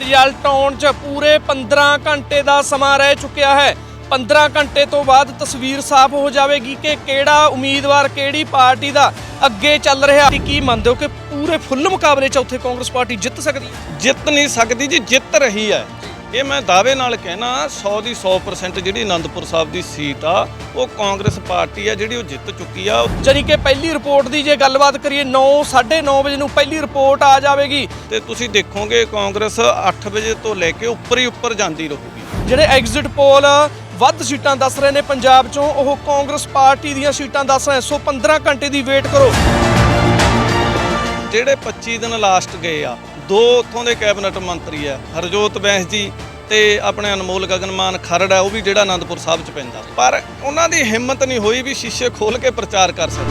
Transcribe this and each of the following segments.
Result ਆਉਣ 'ਚ ਪੂਰੇ 15 ਘੰਟੇ ਦਾ ਸਮਾਂ ਰਹਿ ਚੁੱਕਿਆ ਹੈ। 15 ਘੰਟੇ ਤੋਂ ਬਾਅਦ ਤਸਵੀਰ ਸਾਫ਼ ਹੋ ਜਾਵੇਗੀ ਕਿ ਕਿਹੜਾ ਉਮੀਦਵਾਰ ਕਿਹੜੀ ਪਾਰਟੀ ਦਾ ਅੱਗੇ ਚੱਲ ਰਿਹਾ ਕੀ ਮੰਨਦੇ ਹੋ ਕਿ ਪੂਰੇ ਫੁੱਲ ਮੁਕਾਬਲੇ 'ਚ ਉੱਥੇ ਕਾਂਗਰਸ ਪਾਰਟੀ ਜਿੱਤ ਸਕਦੀ ਹੈ? ਜਿੱਤ ਨਹੀਂ ਸਕਦੀ ਜੀ, ਜਿੱਤ ਰਹੀ ਹੈ। ਇਹ ਮੈਂ ਦਾਅਵੇ ਨਾਲ ਕਹਿਣਾ 100 ਦੀ 100% ਜਿਹੜੀ ਆਨੰਦਪੁਰ ਸਾਹਿਬ ਦੀ ਸੀਟ ਆ ਉਹ ਕਾਂਗਰਸ ਪਾਰਟੀ ਆ ਜਿਹੜੀ ਉਹ ਜਿੱਤ ਚੁੱਕੀ ਆ। ਜਾਣੀ ਕਿ ਪਹਿਲੀ ਰਿਪੋਰਟ ਦੀ ਜੇ ਗੱਲਬਾਤ ਕਰੀਏ 9 9:30 ਵਜੇ ਨੂੰ ਪਹਿਲੀ ਰਿਪੋਰਟ ਆ ਜਾਵੇਗੀ। ਤੇ ਤੁਸੀਂ ਦੇਖੋਗੇ ਕਾਂਗਰਸ 8 ਵਜੇ ਤੋਂ ਲੈ ਕੇ ਉੱਪਰ ਹੀ ਉੱਪਰ ਜਾਂਦੀ ਰਹੂਗੀ। ਜਿਹੜੇ ਐਗਜ਼ਿਟ ਪੋਲ ਵੱਧ ਸੀਟਾਂ ਦੱਸ ਰਹੇ ਨੇ ਪੰਜਾਬ 'ਚੋਂ ਉਹ ਕਾਂਗਰਸ ਪਾਰਟੀ ਦੀਆਂ ਸੀਟਾਂ ਦੱਸ ਰਹੇ ਸੋ 15 ਘੰਟੇ ਦੀ ਵੇਟ ਕਰੋ। ਜਿਹੜੇ 25 ਦਿਨ ਲਾਸਟ ਗਏ ਆ ਦੋ ਉੱਥੋਂ ਦੇ ਕੈਬਨਿਟ ਮੰਤਰੀ ਆ ਹਰਜੋਤ ਬੈਂਸ ਜੀ ਤੇ ਆਪਣੇ ਅਨਮੋਲ ਗਗਨਮਾਨ ਖਰੜ ਆ ਉਹ ਵੀ ਜਿਹੜਾ ਆਨੰਦਪੁਰ ਸਾਹਿਬ ਚ ਪੈਂਦਾ। ਪਰ ਉਹਨਾਂ ਦੀ ਹਿੰਮਤ ਨਹੀਂ ਹੋਈ ਵੀ ਸ਼ੀਸ਼ੇ ਖੋਲ ਕੇ ਪ੍ਰਚਾਰ ਕਰ ਸਕਣ।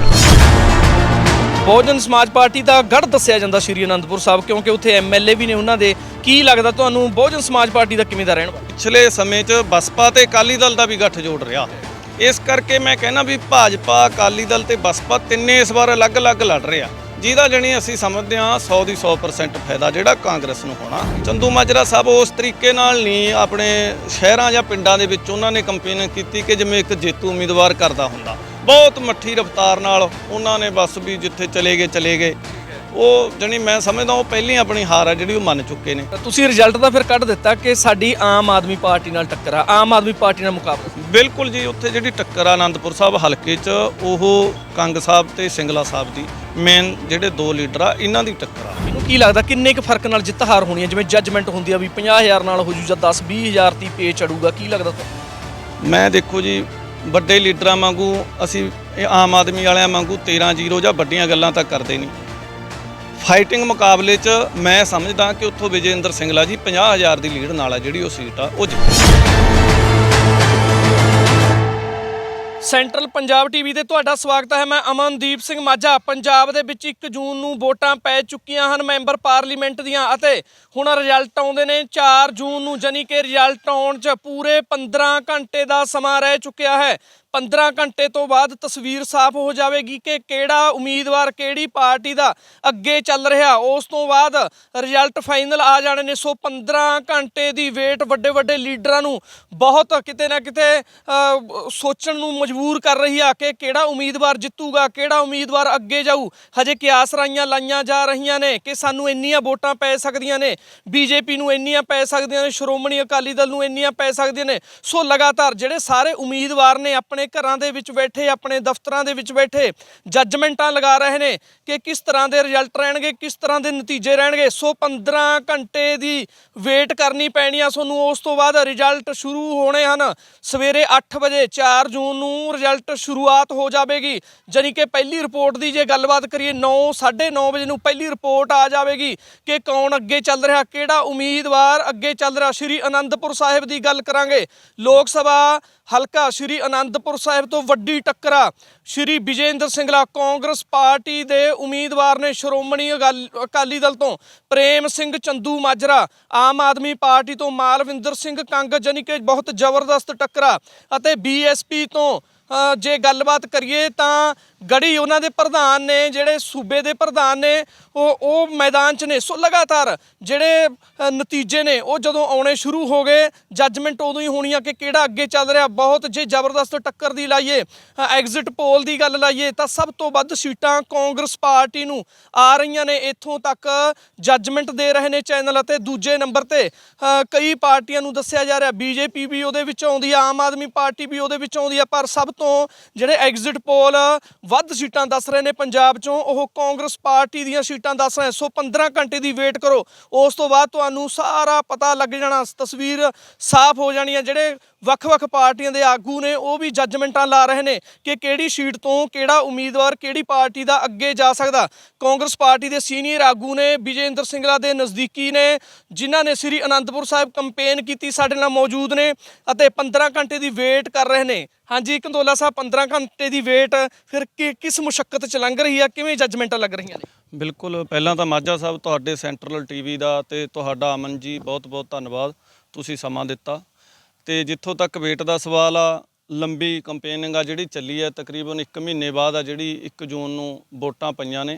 ਬਹੁਜਨ ਸਮਾਜ ਪਾਰਟੀ ਦਾ ਗੜ ਦੱਸਿਆ ਜਾਂਦਾ ਸ਼੍ਰੀ ਅਨੰਦਪੁਰ ਸਾਹਿਬ ਕਿਉਂਕਿ ਉੱਥੇ ਐਮਐਲਏ ਵੀ ਨੇ ਉਹਨਾਂ ਦੇ। ਕੀ ਲੱਗਦਾ ਤੁਹਾਨੂੰ ਬਹੁਜਨ ਸਮਾਜ ਪਾਰਟੀ ਦਾ ਕਿਵੇਂ ਦਾ ਰਹਿਣ ਪਿਛਲੇ ਸਮੇਂ 'ਚ ਬਸਪਾ ਤੇ ਅਕਾਲੀ ਦਲ ਦਾ ਵੀ ਗੱਠ ਜੋੜ ਰਿਹਾ। ਇਸ ਕਰਕੇ ਮੈਂ ਕਹਿੰਦਾ ਵੀ ਭਾਜਪਾ ਅਕਾਲੀ ਦਲ ਤੇ ਬਸਪਾ ਤਿੰਨੇ ਇਸ ਵਾਰ ਅਲੱਗ-ਅਲੱਗ ਲੜ ਰਹੇ ਆ। ਜਿਹਦਾ ਜਣੀ ਅਸੀਂ ਸਮਝਦੇ ਹਾਂ 100 ਦੀ 100% ਫਾਇਦਾ ਜਿਹੜਾ ਕਾਂਗਰਸ ਨੂੰ ਹੋਣਾ। ਚੰਦੂ ਮਾਜਰਾ ਸਾਹਿਬ ਉਸ ਤਰੀਕੇ ਨਾਲ ਨਹੀਂ ਆਪਣੇ ਸ਼ਹਿਰਾਂ ਜਾਂ ਪਿੰਡਾਂ ਦੇ ਵਿੱਚ ਉਹਨਾਂ ਨੇ ਕੰਪੇਨ ਕੀਤੀ ਕਿ ਜਿਵੇਂ ਇੱਕ ਜੇਤੂ ਉਮੀਦਵਾਰ ਕਰਦਾ ਹੁੰਦਾ। ਬਹੁਤ ਮੱਠੀ ਰਫ਼ਤਾਰ ਨਾਲ ਉਹਨਾਂ ਨੇ ਬਸ ਵੀ ਜਿੱਥੇ ਚਲੇ ਗਏ ਚਲੇ ਗਏ। ਉਹ ਜਣੀ ਮੈਂ ਸਮਝਦਾ ਉਹ ਪਹਿਲੀ ਆਪਣੀ ਹਾਰ ਆ ਜਿਹੜੀ ਉਹ ਮੰਨ ਚੁੱਕੇ ਨੇ। ਤੁਸੀਂ ਰਿਜ਼ਲਟ ਤਾਂ ਫਿਰ ਕੱਢ ਦਿੱਤਾ ਕਿ ਸਾਡੀ ਆਮ ਆਦਮੀ ਪਾਰਟੀ ਨਾਲ ਟੱਕਰ ਆ ਆਮ ਆਦਮੀ ਪਾਰਟੀ ਨਾਲ ਮੁਕਾਬਲਾ ਬਿਲਕੁਲ ਜੀ ਉੱਥੇ ਜਿਹੜੀ ਟੱਕਰ ਆ ਆਨੰਦਪੁਰ ਸਾਹਿਬ ਹਲਕੇ 'ਚ ਉਹ ਕੰਗ ਸਾਹਿਬ ਤੇ ਸਿੰਗਲਾ ਸਾਹਿਬ ਦੀ ਮੇਨ ਜਿਹੜੇ ਦੋ ਲੀਡਰ ਆ ਇਹਨਾਂ ਦੀ ਟੱਕਰ ਆ। ਮੈਨੂੰ ਕੀ ਲੱਗਦਾ ਕਿੰਨੇ ਕੁ ਫ਼ਰਕ ਨਾਲ ਜਿੱਤ ਹਾਰ ਹੋਣੀ ਹੈ? ਜਿਵੇਂ ਜੱਜਮੈਂਟ ਹੁੰਦੀ ਆ ਵੀ 50000 ਨਾਲ ਹੋ ਜੂ ਜਾਂ 10 20000 ਤੀ ਪੇ ਚੜੂਗਾ ਕੀ ਲੱਗਦਾ ਤੁਹਾਨੂੰ? ਮੈਂ ਦੇਖੋ ਜੀ ਵੱਡੇ ਲੀਡਰਾਂ ਵਾਂਗੂ ਅਸੀਂ ਇਹ ਆਮ ਆਦਮੀ ਵਾਲਿਆਂ ਵਾਂਗੂ 13-0 ਜਾਂ ਵੱਡੀਆਂ ਗੱਲਾਂ ਤਾਂ ਕਰਦੇ ਨਹੀਂ। ਫਾਈਟਿੰਗ ਮੁਕਾਬਲੇ 'ਚ ਮੈਂ ਸਮਝਦਾ ਕਿ ਉੱਥੋਂ ਵਿਜੇਂਦਰ ਸਿੰਗਲਾ ਜੀ 50000 ਦੀ ਲੀਡ ਨਾਲ ਆ ਜਿਹੜੀ ਉਹ ਸੀਟ ਆ, ਉਹ ਜਿੱਤ ਸੈਂਟਰਲ ਪੰਜਾਬ ਟੀਵੀ ਤੇ ਤੁਹਾਡਾ ਸਵਾਗਤ ਹੈ। ਮੈਂ ਅਮਨਦੀਪ ਸਿੰਘ ਮਾਝਾ। ਪੰਜਾਬ ਦੇ ਵਿੱਚ 1 ਜੂਨ ਨੂੰ ਵੋਟਾਂ ਪੈ ਚੁੱਕੀਆਂ ਹਨ ਮੈਂਬਰ ਪਾਰਲੀਮੈਂਟ ਦੀਆਂ ਅਤੇ ਹੁਣ ਰਿਜ਼ਲਟ ਆਉਂਦੇ ਨੇ 4 ਜੂਨ ਨੂੰ ਜਾਨੀ ਕਿ ਰਿਜ਼ਲਟ ਆਉਣ 'ਚ ਪੂਰੇ 15 ਘੰਟੇ ਦਾ ਸਮਾਂ ਰਹਿ ਚੁੱਕਿਆ ਹੈ। 15 ਘੰਟੇ ਤੋਂ ਬਾਅਦ ਤਸਵੀਰ ਸਾਫ਼ ਹੋ ਜਾਵੇਗੀ ਕਿ ਕਿਹੜਾ ਉਮੀਦਵਾਰ ਕਿਹੜੀ ਪਾਰਟੀ ਦਾ ਅੱਗੇ ਚੱਲ ਰਿਹਾ। ਉਸ ਤੋਂ ਬਾਅਦ ਰਿਜ਼ਲਟ ਫਾਈਨਲ ਆ ਜਾਣੇ ਨੇ। ਸੋ 15 ਘੰਟੇ ਦੀ ਵੇਟ ਵੱਡੇ ਵੱਡੇ ਲੀਡਰਾਂ ਨੂੰ ਬਹੁਤ ਕਿਤੇ ਨਾ ਕਿਤੇ ਸੋਚਣ ਨੂੰ ਮਜਬੂਰ ਕਰ ਰਹੀ ਆ ਕਿ ਕਿਹੜਾ ਉਮੀਦਵਾਰ ਜਿੱਤੂਗਾ, ਕਿਹੜਾ ਉਮੀਦਵਾਰ ਅੱਗੇ ਜਾਊ। ਹਜੇ ਕਿਆਸ ਰਾਈਆਂ ਲਾਈਆਂ ਜਾ ਰਹੀਆਂ ਨੇ ਕਿ ਸਾਨੂੰ ਇੰਨੀਆਂ ਵੋਟਾਂ ਪੈ ਸਕਦੀਆਂ ਨੇ। ਬੀਜੇਪੀ ਨੂੰ ਇੰਨੀਆਂ ਪੈ ਸਕਦੀਆਂ ਨੇ, ਸ਼੍ਰੋਮਣੀ ਅਕਾਲੀ ਦਲ ਨੂੰ ਇੰਨੀਆਂ ਪੈ ਸਕਦੀਆਂ ਨੇ। ਸੋ ਲਗਾਤਾਰ ਜਿਹੜੇ ਸਾਰੇ ਉਮੀਦਵਾਰ ਨੇ ਆਪਣੇ ਘਰਾਂ ਦੇ ਵਿੱਚ ਬੈਠੇ, ਆਪਣੇ ਦਫ਼ਤਰਾਂ ਦੇ ਵਿੱਚ ਬੈਠੇ ਜੱਜਮੈਂਟਾਂ ਲਗਾ ਰਹੇ ਨੇ ਕਿ ਕਿਸ ਤਰ੍ਹਾਂ ਦੇ ਰਿਜ਼ਲਟ ਰਹਿਣਗੇ, ਕਿਸ ਤਰ੍ਹਾਂ ਦੇ ਨਤੀਜੇ ਰਹਿਣਗੇ। ਸੋ 15 ਘੰਟੇ ਦੀ ਵੇਟ ਕਰਨੀ ਪੈਣੀ ਆ ਤੁਹਾਨੂੰ। ਉਸ ਤੋਂ ਬਾਅਦ ਰਿਜ਼ਲਟ ਸ਼ੁਰੂ ਹੋਣੇ ਹਨ। ਸਵੇਰੇ 8 ਵਜੇ 4 ਜੂਨ ਨੂੰ ਰਿਜ਼ਲਟ ਸ਼ੁਰੂਆਤ ਹੋ ਜਾਵੇਗੀ। ਜਾਣੀ ਕਿ ਪਹਿਲੀ ਰਿਪੋਰਟ ਦੀ ਜੇ ਗੱਲਬਾਤ ਕਰੀਏ 9 9:30 ਵਜੇ ਨੂੰ ਪਹਿਲੀ ਰਿਪੋਰਟ ਆ ਜਾਵੇਗੀ ਕਿ ਕੌਣ ਅੱਗੇ ਚੱਲ ਰਿਹਾ, ਕਿਹੜਾ ਉਮੀਦਵਾਰ ਅੱਗੇ ਚੱਲ ਰਿਹਾ। ਸ਼੍ਰੀ ਅਨੰਦਪੁਰ ਸਾਹਿਬ ਦੀ ਗੱਲ ਕਰਾਂਗੇ। ਲੋਕ ਸਭਾ ਹਲਕਾ ਸ਼੍ਰੀ ਅਨੰਦਪੁਰ ਸਾਹਿਬ ਤੋਂ ਵੱਡੀ ਟੱਕਰਾ। ਸ਼੍ਰੀ ਵਿਜੇਂਦਰ ਸਿੰਗਲਾ ਕਾਂਗਰਸ ਪਾਰਟੀ ਦੇ ਉਮੀਦਵਾਰ ਨੇ ਸ਼੍ਰੋਮਣੀ ਅਗਾਲ- ਅਕਾਲੀ ਦਲ ਤੋਂ ਪ੍ਰੇਮ ਸਿੰਘ ਚੰਦੂ ਮਾਜਰਾ, ਆਮ ਆਦਮੀ ਪਾਰਟੀ ਤੋਂ ਮਾਲਵਿੰਦਰ ਸਿੰਘ ਕੰਗ ਜਾਣੀ ਕਿ ਬਹੁਤ ਜ਼ਬਰਦਸਤ ਟੱਕਰਾ ਅਤੇ ਬੀਐਸਪੀ ਤੋਂ ਜੇ ਗੱਲਬਾਤ ਕਰੀਏ ਤਾਂ ਗੜੀ ਉਹਨਾਂ ਦੇ ਪ੍ਰਧਾਨ ਨੇ, ਜਿਹੜੇ ਸੂਬੇ ਦੇ ਪ੍ਰਧਾਨ ਨੇ, ਉਹ ਉਹ ਮੈਦਾਨ 'ਚ ਨੇ। ਸੋ ਲਗਾਤਾਰ ਜਿਹੜੇ ਨਤੀਜੇ ਨੇ, ਉਹ ਜਦੋਂ ਆਉਣੇ ਸ਼ੁਰੂ ਹੋ ਗਏ, ਜੱਜਮੈਂਟ ਉਦੋਂ ਹੀ ਹੋਣੀ ਆ ਕਿ ਕਿਹੜਾ ਅੱਗੇ ਚੱਲ ਰਿਹਾ। ਬਹੁਤ ਜੇ ਜ਼ਬਰਦਸਤ ਟੱਕਰ ਦੀ ਲਾਈਏ ਐਗਜ਼ਿਟ ਪੋਲ ਦੀ ਗੱਲ ਲਾਈਏ, ਤਾਂ ਸਭ ਤੋਂ ਵੱਧ ਸੀਟਾਂ ਕਾਂਗਰਸ ਪਾਰਟੀ ਨੂੰ ਆ ਰਹੀਆਂ ਨੇ। ਇੱਥੋਂ ਤੱਕ ਜੱਜਮੈਂਟ ਦੇ ਰਹੇ ਨੇ ਚੈਨਲ ਅਤੇ ਦੂਜੇ ਨੰਬਰ ਤੇ ਕਈ ਪਾਰਟੀਆਂ ਨੂੰ ਦੱਸਿਆ ਜਾ ਰਿਹਾ। ਬੀਜੇਪੀ ਵੀ ਉਹਦੇ ਵਿੱਚ ਆਉਂਦੀ ਆ, ਆਮ ਆਦਮੀ ਪਾਰਟੀ ਵੀ ਉਹਦੇ ਵਿੱਚ ਆਉਂਦੀ ਆ, ਪਰ ਸਭ ਤੋਂ ਜਿਹੜੇ ਐਗਜ਼ਿਟ ਪੋਲ ਵੱਧ ਸੀਟਾਂ ਦੱਸ ਰਹੇ ਨੇ ਪੰਜਾਬ 'ਚੋਂ, ਉਹ ਕਾਂਗਰਸ ਪਾਰਟੀ ਦੀਆਂ ਸੀਟਾਂ ਦੱਸ ਰਹੇ ਸੋ 15 ਘੰਟੇ ਦੀ ਵੇਟ ਕਰੋ। ਉਸ ਤੋਂ ਬਾਅਦ ਤੁਹਾਨੂੰ ਸਾਰਾ ਪਤਾ ਲੱਗ ਜਾਣਾ। ਤਸਵੀਰ ਸਾਫ਼ ਹੋ ਜਾਣੀ ਹੈ ਜਿਹੜੇ ਵੱਖ-ਵੱਖ ਪਾਰਟੀਆਂ ਦੇ ਆਗੂ ਨੇ, ਉਹ ਵੀ ਜੱਜਮੈਂਟਾਂ ਲਾ ਰਹੇ ਨੇ ਕਿ ਕਿਹੜੀ ਸੀਟ ਤੋਂ ਕਿਹੜਾ ਉਮੀਦਵਾਰ ਕਿਹੜੀ ਪਾਰਟੀ ਦਾ ਅੱਗੇ ਜਾ ਸਕਦਾ। ਕਾਂਗਰਸ ਪਾਰਟੀ ਦੇ ਸੀਨੀਅਰ ਆਗੂ ਨੇ, ਵਿਜੇਂਦਰ ਸਿੰਗਲਾ ਦੇ ਨਜ਼ਦੀਕੀ ਨੇ, ਜਿਨ੍ਹਾਂ ਨੇ ਸ੍ਰੀ ਅਨੰਦਪੁਰ ਸਾਹਿਬ ਕੰਪੇਨ ਕੀਤੀ, ਸਾਡੇ ਨਾਲ ਮੌਜੂਦ ਨੇ ਅਤੇ 15 ਘੰਟੇ ਦੀ ਵੇਟ ਕਰ ਰਹੇ ਨੇ। ਹਾਂਜੀ ਕੰਦੋਲਾ ਸਾਹਿਬ 15 ਘੰਟੇ ਦੀ ਵੇਟ, ਫਿਰ ਕਿ- ਕਿਸ ਮੁਸ਼ਕਲ ਚ ਲੰਘ ਰਹੀ ਆ, ਕਿਵੇਂ ਜੱਜਮੈਂਟਾਂ ਲੱਗ ਰਹੀਆਂ ਨੇ? ਬਿਲਕੁਲ, ਪਹਿਲਾਂ ਤਾਂ ਮਾਝਾ ਸਾਹਿਬ, ਤੁਹਾਡੇ ਸੈਂਟਰਲ ਟੀਵੀ ਦਾ ਤੇ ਤੁਹਾਡਾ ਅਮਨ ਜੀ, ਬਹੁਤ-ਬਹੁਤ ਧੰਨਵਾਦ। ਤੁਸੀਂ ਸਮਾਂ ਦਿੱਤਾ। ਤੇ ਜਿੱਥੋਂ ਤੱਕ ਵੇਟ ਦਾ ਸਵਾਲ ਆ, ਲੰਬੀ ਕੰਪੇਨਿੰਗ ਆ ਜਿਹੜੀ ਚੱਲੀ ਹੈ ਤਕਰੀਬਨ 1 ਮਹੀਨੇ ਬਾਅਦ ਆ ਜਿਹੜੀ 1 ਜੂਨ ਨੂੰ ਵੋਟਾਂ ਪਈਆਂ ਨੇ।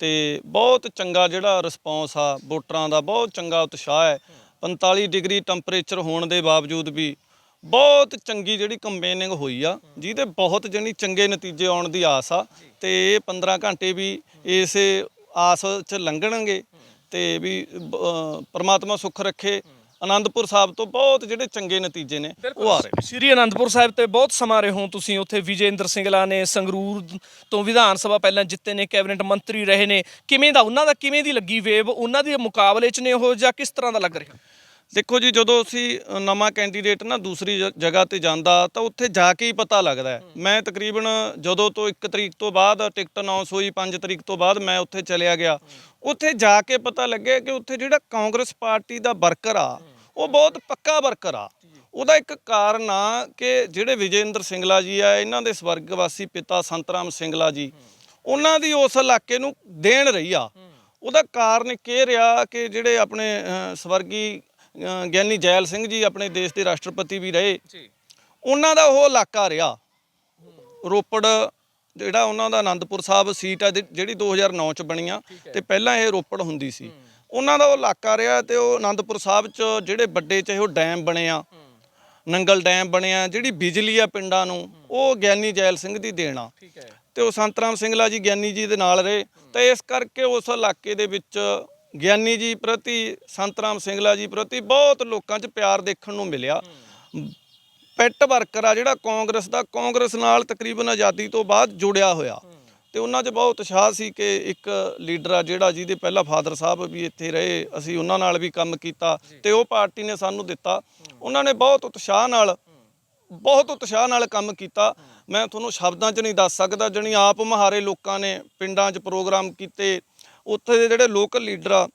ਤੇ ਬਹੁਤ ਚੰਗਾ ਜਿਹੜਾ ਰਿਸਪੌਂਸ ਆ, ਵੋਟਰਾਂ ਦਾ ਬਹੁਤ ਚੰਗਾ ਉਤਸ਼ਾਹ ਹੈ। 45 ਡਿਗਰੀ ਟੈਂਪਰੇਚਰ ਹੋਣ ਦੇ ਬਾਵਜੂਦ ਵੀ ਬਹੁਤ ਚੰਗੀ ਜਿਹੜੀ ਕੰਪੇਨਿੰਗ ਹੋਈ ਆ, ਜਿਹਦੇ ਬਹੁਤ ਜਣੀ ਚੰਗੇ ਨਤੀਜੇ ਆਉਣ ਦੀ ਆਸ ਆ। ਤੇ ਇਹ 15 ਘੰਟੇ ਵੀ ਇਸੇ ਆਸ 'ਚ ਲੰਘਣਗੇ ਤੇ ਵੀ ਪਰਮਾਤਮਾ ਸੁੱਖ ਰੱਖੇ। ਆਨੰਦਪੁਰ ਸਾਹਿਬ ਤੋਂ ਬਹੁਤ ਜਿਹੜੇ ਚੰਗੇ ਨਤੀਜੇ ਨੇ ਉਹ ਆ ਰਹੇ ਨੇ। ਸ਼੍ਰੀ ਅਨੰਦਪੁਰ ਸਾਹਿਬ ਤੇ ਬਹੁਤ ਸਮਾਂ ਰਹੇ ਹੋ ਤੁਸੀਂ ਉੱਥੇ ਵਿਜੇਂਦਰ ਸਿੰਗਲਾ ਨੇ ਸੰਗਰੂਰ ਤੋਂ ਵਿਧਾਨ ਸਭਾ ਪਹਿਲਾਂ ਜਿੱਤੇ ਨੇ ਕੈਬਨਿਟ ਮੰਤਰੀ ਰਹੇ ਨੇ। ਕਿਵੇਂ ਦਾ ਉਹਨਾਂ ਦਾ ਕਿਵੇਂ ਦੀ ਲੱਗੀ ਵੇਵ ਉਹਨਾਂ ਦੇ ਮੁਕਾਬਲੇ 'ਚ ਨੇ ਉਹ ਜਾਂ ਕਿਸ ਤਰ੍ਹਾਂ ਦਾ ਲੱਗ ਰਿਹਾ? ਦੇਖੋ ਜੀ ਜਦੋਂ ਅਸੀਂ ਨਵਾਂ ਕੈਂਡੀਡੇਟ ਨਾ ਦੂਸਰੀ ਜਗ੍ਹਾ ਤੇ ਜਾਂਦਾ ਤਾਂ ਉੱਥੇ ਜਾ ਕੇ ਹੀ ਪਤਾ ਲੱਗਦਾ ਹੈ। ਮੈਂ ਤਕਰੀਬਨ ਜਦੋਂ ਤੋਂ 1 ਤਰੀਕ ਤੋਂ ਬਾਅਦ ਟਿਕਟ ਅਨਾਉਂਸ ਹੋਈ 5 ਤਰੀਕ ਤੋਂ ਬਾਅਦ ਮੈਂ ਉੱਥੇ ਚਲਿਆ ਗਿਆ। ਉੱਥੇ ਜਾ ਕੇ ਪਤਾ ਲੱਗਿਆ ਕਿ ਉੱਥੇ ਜਿਹੜਾ ਕਾਂਗਰਸ ਪਾਰਟੀ ਦਾ ਵਰਕਰ ਆ ਉਹ ਬਹੁਤ ਪੱਕਾ ਵਰਕਰ ਆ। ਉਹਦਾ ਇੱਕ ਕਾਰਨ ਆ ਕਿ ਜਿਹੜੇ ਵਿਜੇਂਦਰ ਸਿੰਗਲਾ ਜੀ ਆ ਇਹਨਾਂ ਦੇ ਸਵਰਗਵਾਸੀ ਪਿਤਾ ਸੰਤਰਾਮ ਸਿੰਗਲਾ ਜੀ ਉਹਨਾਂ ਦੀ ਉਸ ਇਲਾਕੇ ਨੂੰ ਦੇਣ ਰਹੀ ਆ। ਉਹਦਾ ਕਾਰਨ ਇਹ ਰਿਹਾ ਕਿ ਜਿਹੜੇ ਆਪਣੇ ਸਵਰਗੀ ਗਿਆਨੀ ਜੈਲ ਸਿੰਘ ਜੀ ਆਪਣੇ ਦੇਸ਼ ਦੇ ਰਾਸ਼ਟਰਪਤੀ ਵੀ ਰਹੇ। ਉਹਨਾਂ ਦਾ ਉਹ ਇਲਾਕਾ ਰਿਹਾ। ਰੋਪੜ ਜਿਹੜਾ ਉਹਨਾਂ ਦਾ ਆਨੰਦਪੁਰ ਸਾਹਿਬ ਸੀਟ ਆ ਜਿਹੜੀ 2009 ਚ ਬਣੀ ਆ ਤੇ ਪਹਿਲਾਂ ਇਹ ਰੋਪੜ ਹੁੰਦੀ ਸੀ। ਉਹਨਾਂ ਦਾ ਉਹ ਇਲਾਕਾ ਰਿਹਾ ਤੇ ਉਹ ਆਨੰਦਪੁਰ ਸਾਹਿਬ ਚ ਜਿਹੜੇ ਵੱਡੇ ਚਾਹੇ ਉਹ ਡੈਮ ਬਣੇ ਆ ਨੰਗਲ ਡੈਮ ਬਣਿਆ ਜਿਹੜੀ ਬਿਜਲੀ ਆ ਪਿੰਡਾਂ ਨੂੰ ਉਹ ਗਿਆਨੀ ਜੈਲ ਸਿੰਘ ਦੀ ਦੇਣਾ ਠੀਕ ਹੈ। ਤੇ ਉਹ ਸੰਤਰਾਮ ਸਿੰਘਲਾ ਜੀ ਗਿਆਨੀ ਜੀ ਦੇ ਨਾਲ ਰਹੇ। ਤਾਂ ਇਸ ਕਰਕੇ ਉਸ ਇਲਾਕੇ ਦੇ ਵਿੱਚ ਗਿਆਨੀ ਜੀ ਪ੍ਰਤੀ ਸੰਤਰਾਮ ਸਿੰਘਲਾ ਜੀ ਪ੍ਰਤੀ ਬਹੁਤ ਲੋਕਾਂ 'ਚ ਪਿਆਰ ਦੇਖਣ ਨੂੰ ਮਿਲਿਆ। ਪੈਟ ਵਰਕਰ ਆ ਜਿਹੜਾ ਕਾਂਗਰਸ ਦਾ ਕਾਂਗਰਸ ਨਾਲ ਤਕਰੀਬਨ ਆਜ਼ਾਦੀ ਤੋਂ ਬਾਅਦ ਜੁੜਿਆ ਹੋਇਆ। ਤੇ ਉਹਨਾਂ 'ਚ ਬਹੁਤ ਉਤਸ਼ਾਹ ਸੀ ਕਿ ਇੱਕ ਲੀਡਰ ਆ ਜਿਹੜਾ ਜਿਹਦੇ ਪਹਿਲਾਂ ਫਾਦਰ ਸਾਹਿਬ ਵੀ ਇੱਥੇ ਰਹੇ ਅਸੀਂ ਉਹਨਾਂ ਨਾਲ ਵੀ ਕੰਮ ਕੀਤਾ ਤੇ ਉਹ ਪਾਰਟੀ ਨੇ ਸਾਨੂੰ ਦਿੱਤਾ। ਉਹਨਾਂ ਨੇ ਬਹੁਤ ਉਤਸ਼ਾਹ ਨਾਲ ਬਹੁਤ ਉਤਸ਼ਾਹ ਨਾਲ ਕੰਮ ਕੀਤਾ। ਮੈਂ ਤੁਹਾਨੂੰ ਸ਼ਬਦਾਂ 'ਚ ਨਹੀਂ ਦੱਸ ਸਕਦਾ ਜਣੀ ਆਪ ਮਹਾਰੇ ਲੋਕਾਂ ਨੇ ਪਿੰਡਾਂ 'ਚ ਪ੍ਰੋਗਰਾਮ ਕੀਤੇ ਉੱਥੇ ਦੇ ਜਿਹੜੇ ਲੋਕਲ ਲੀਡਰ ਆ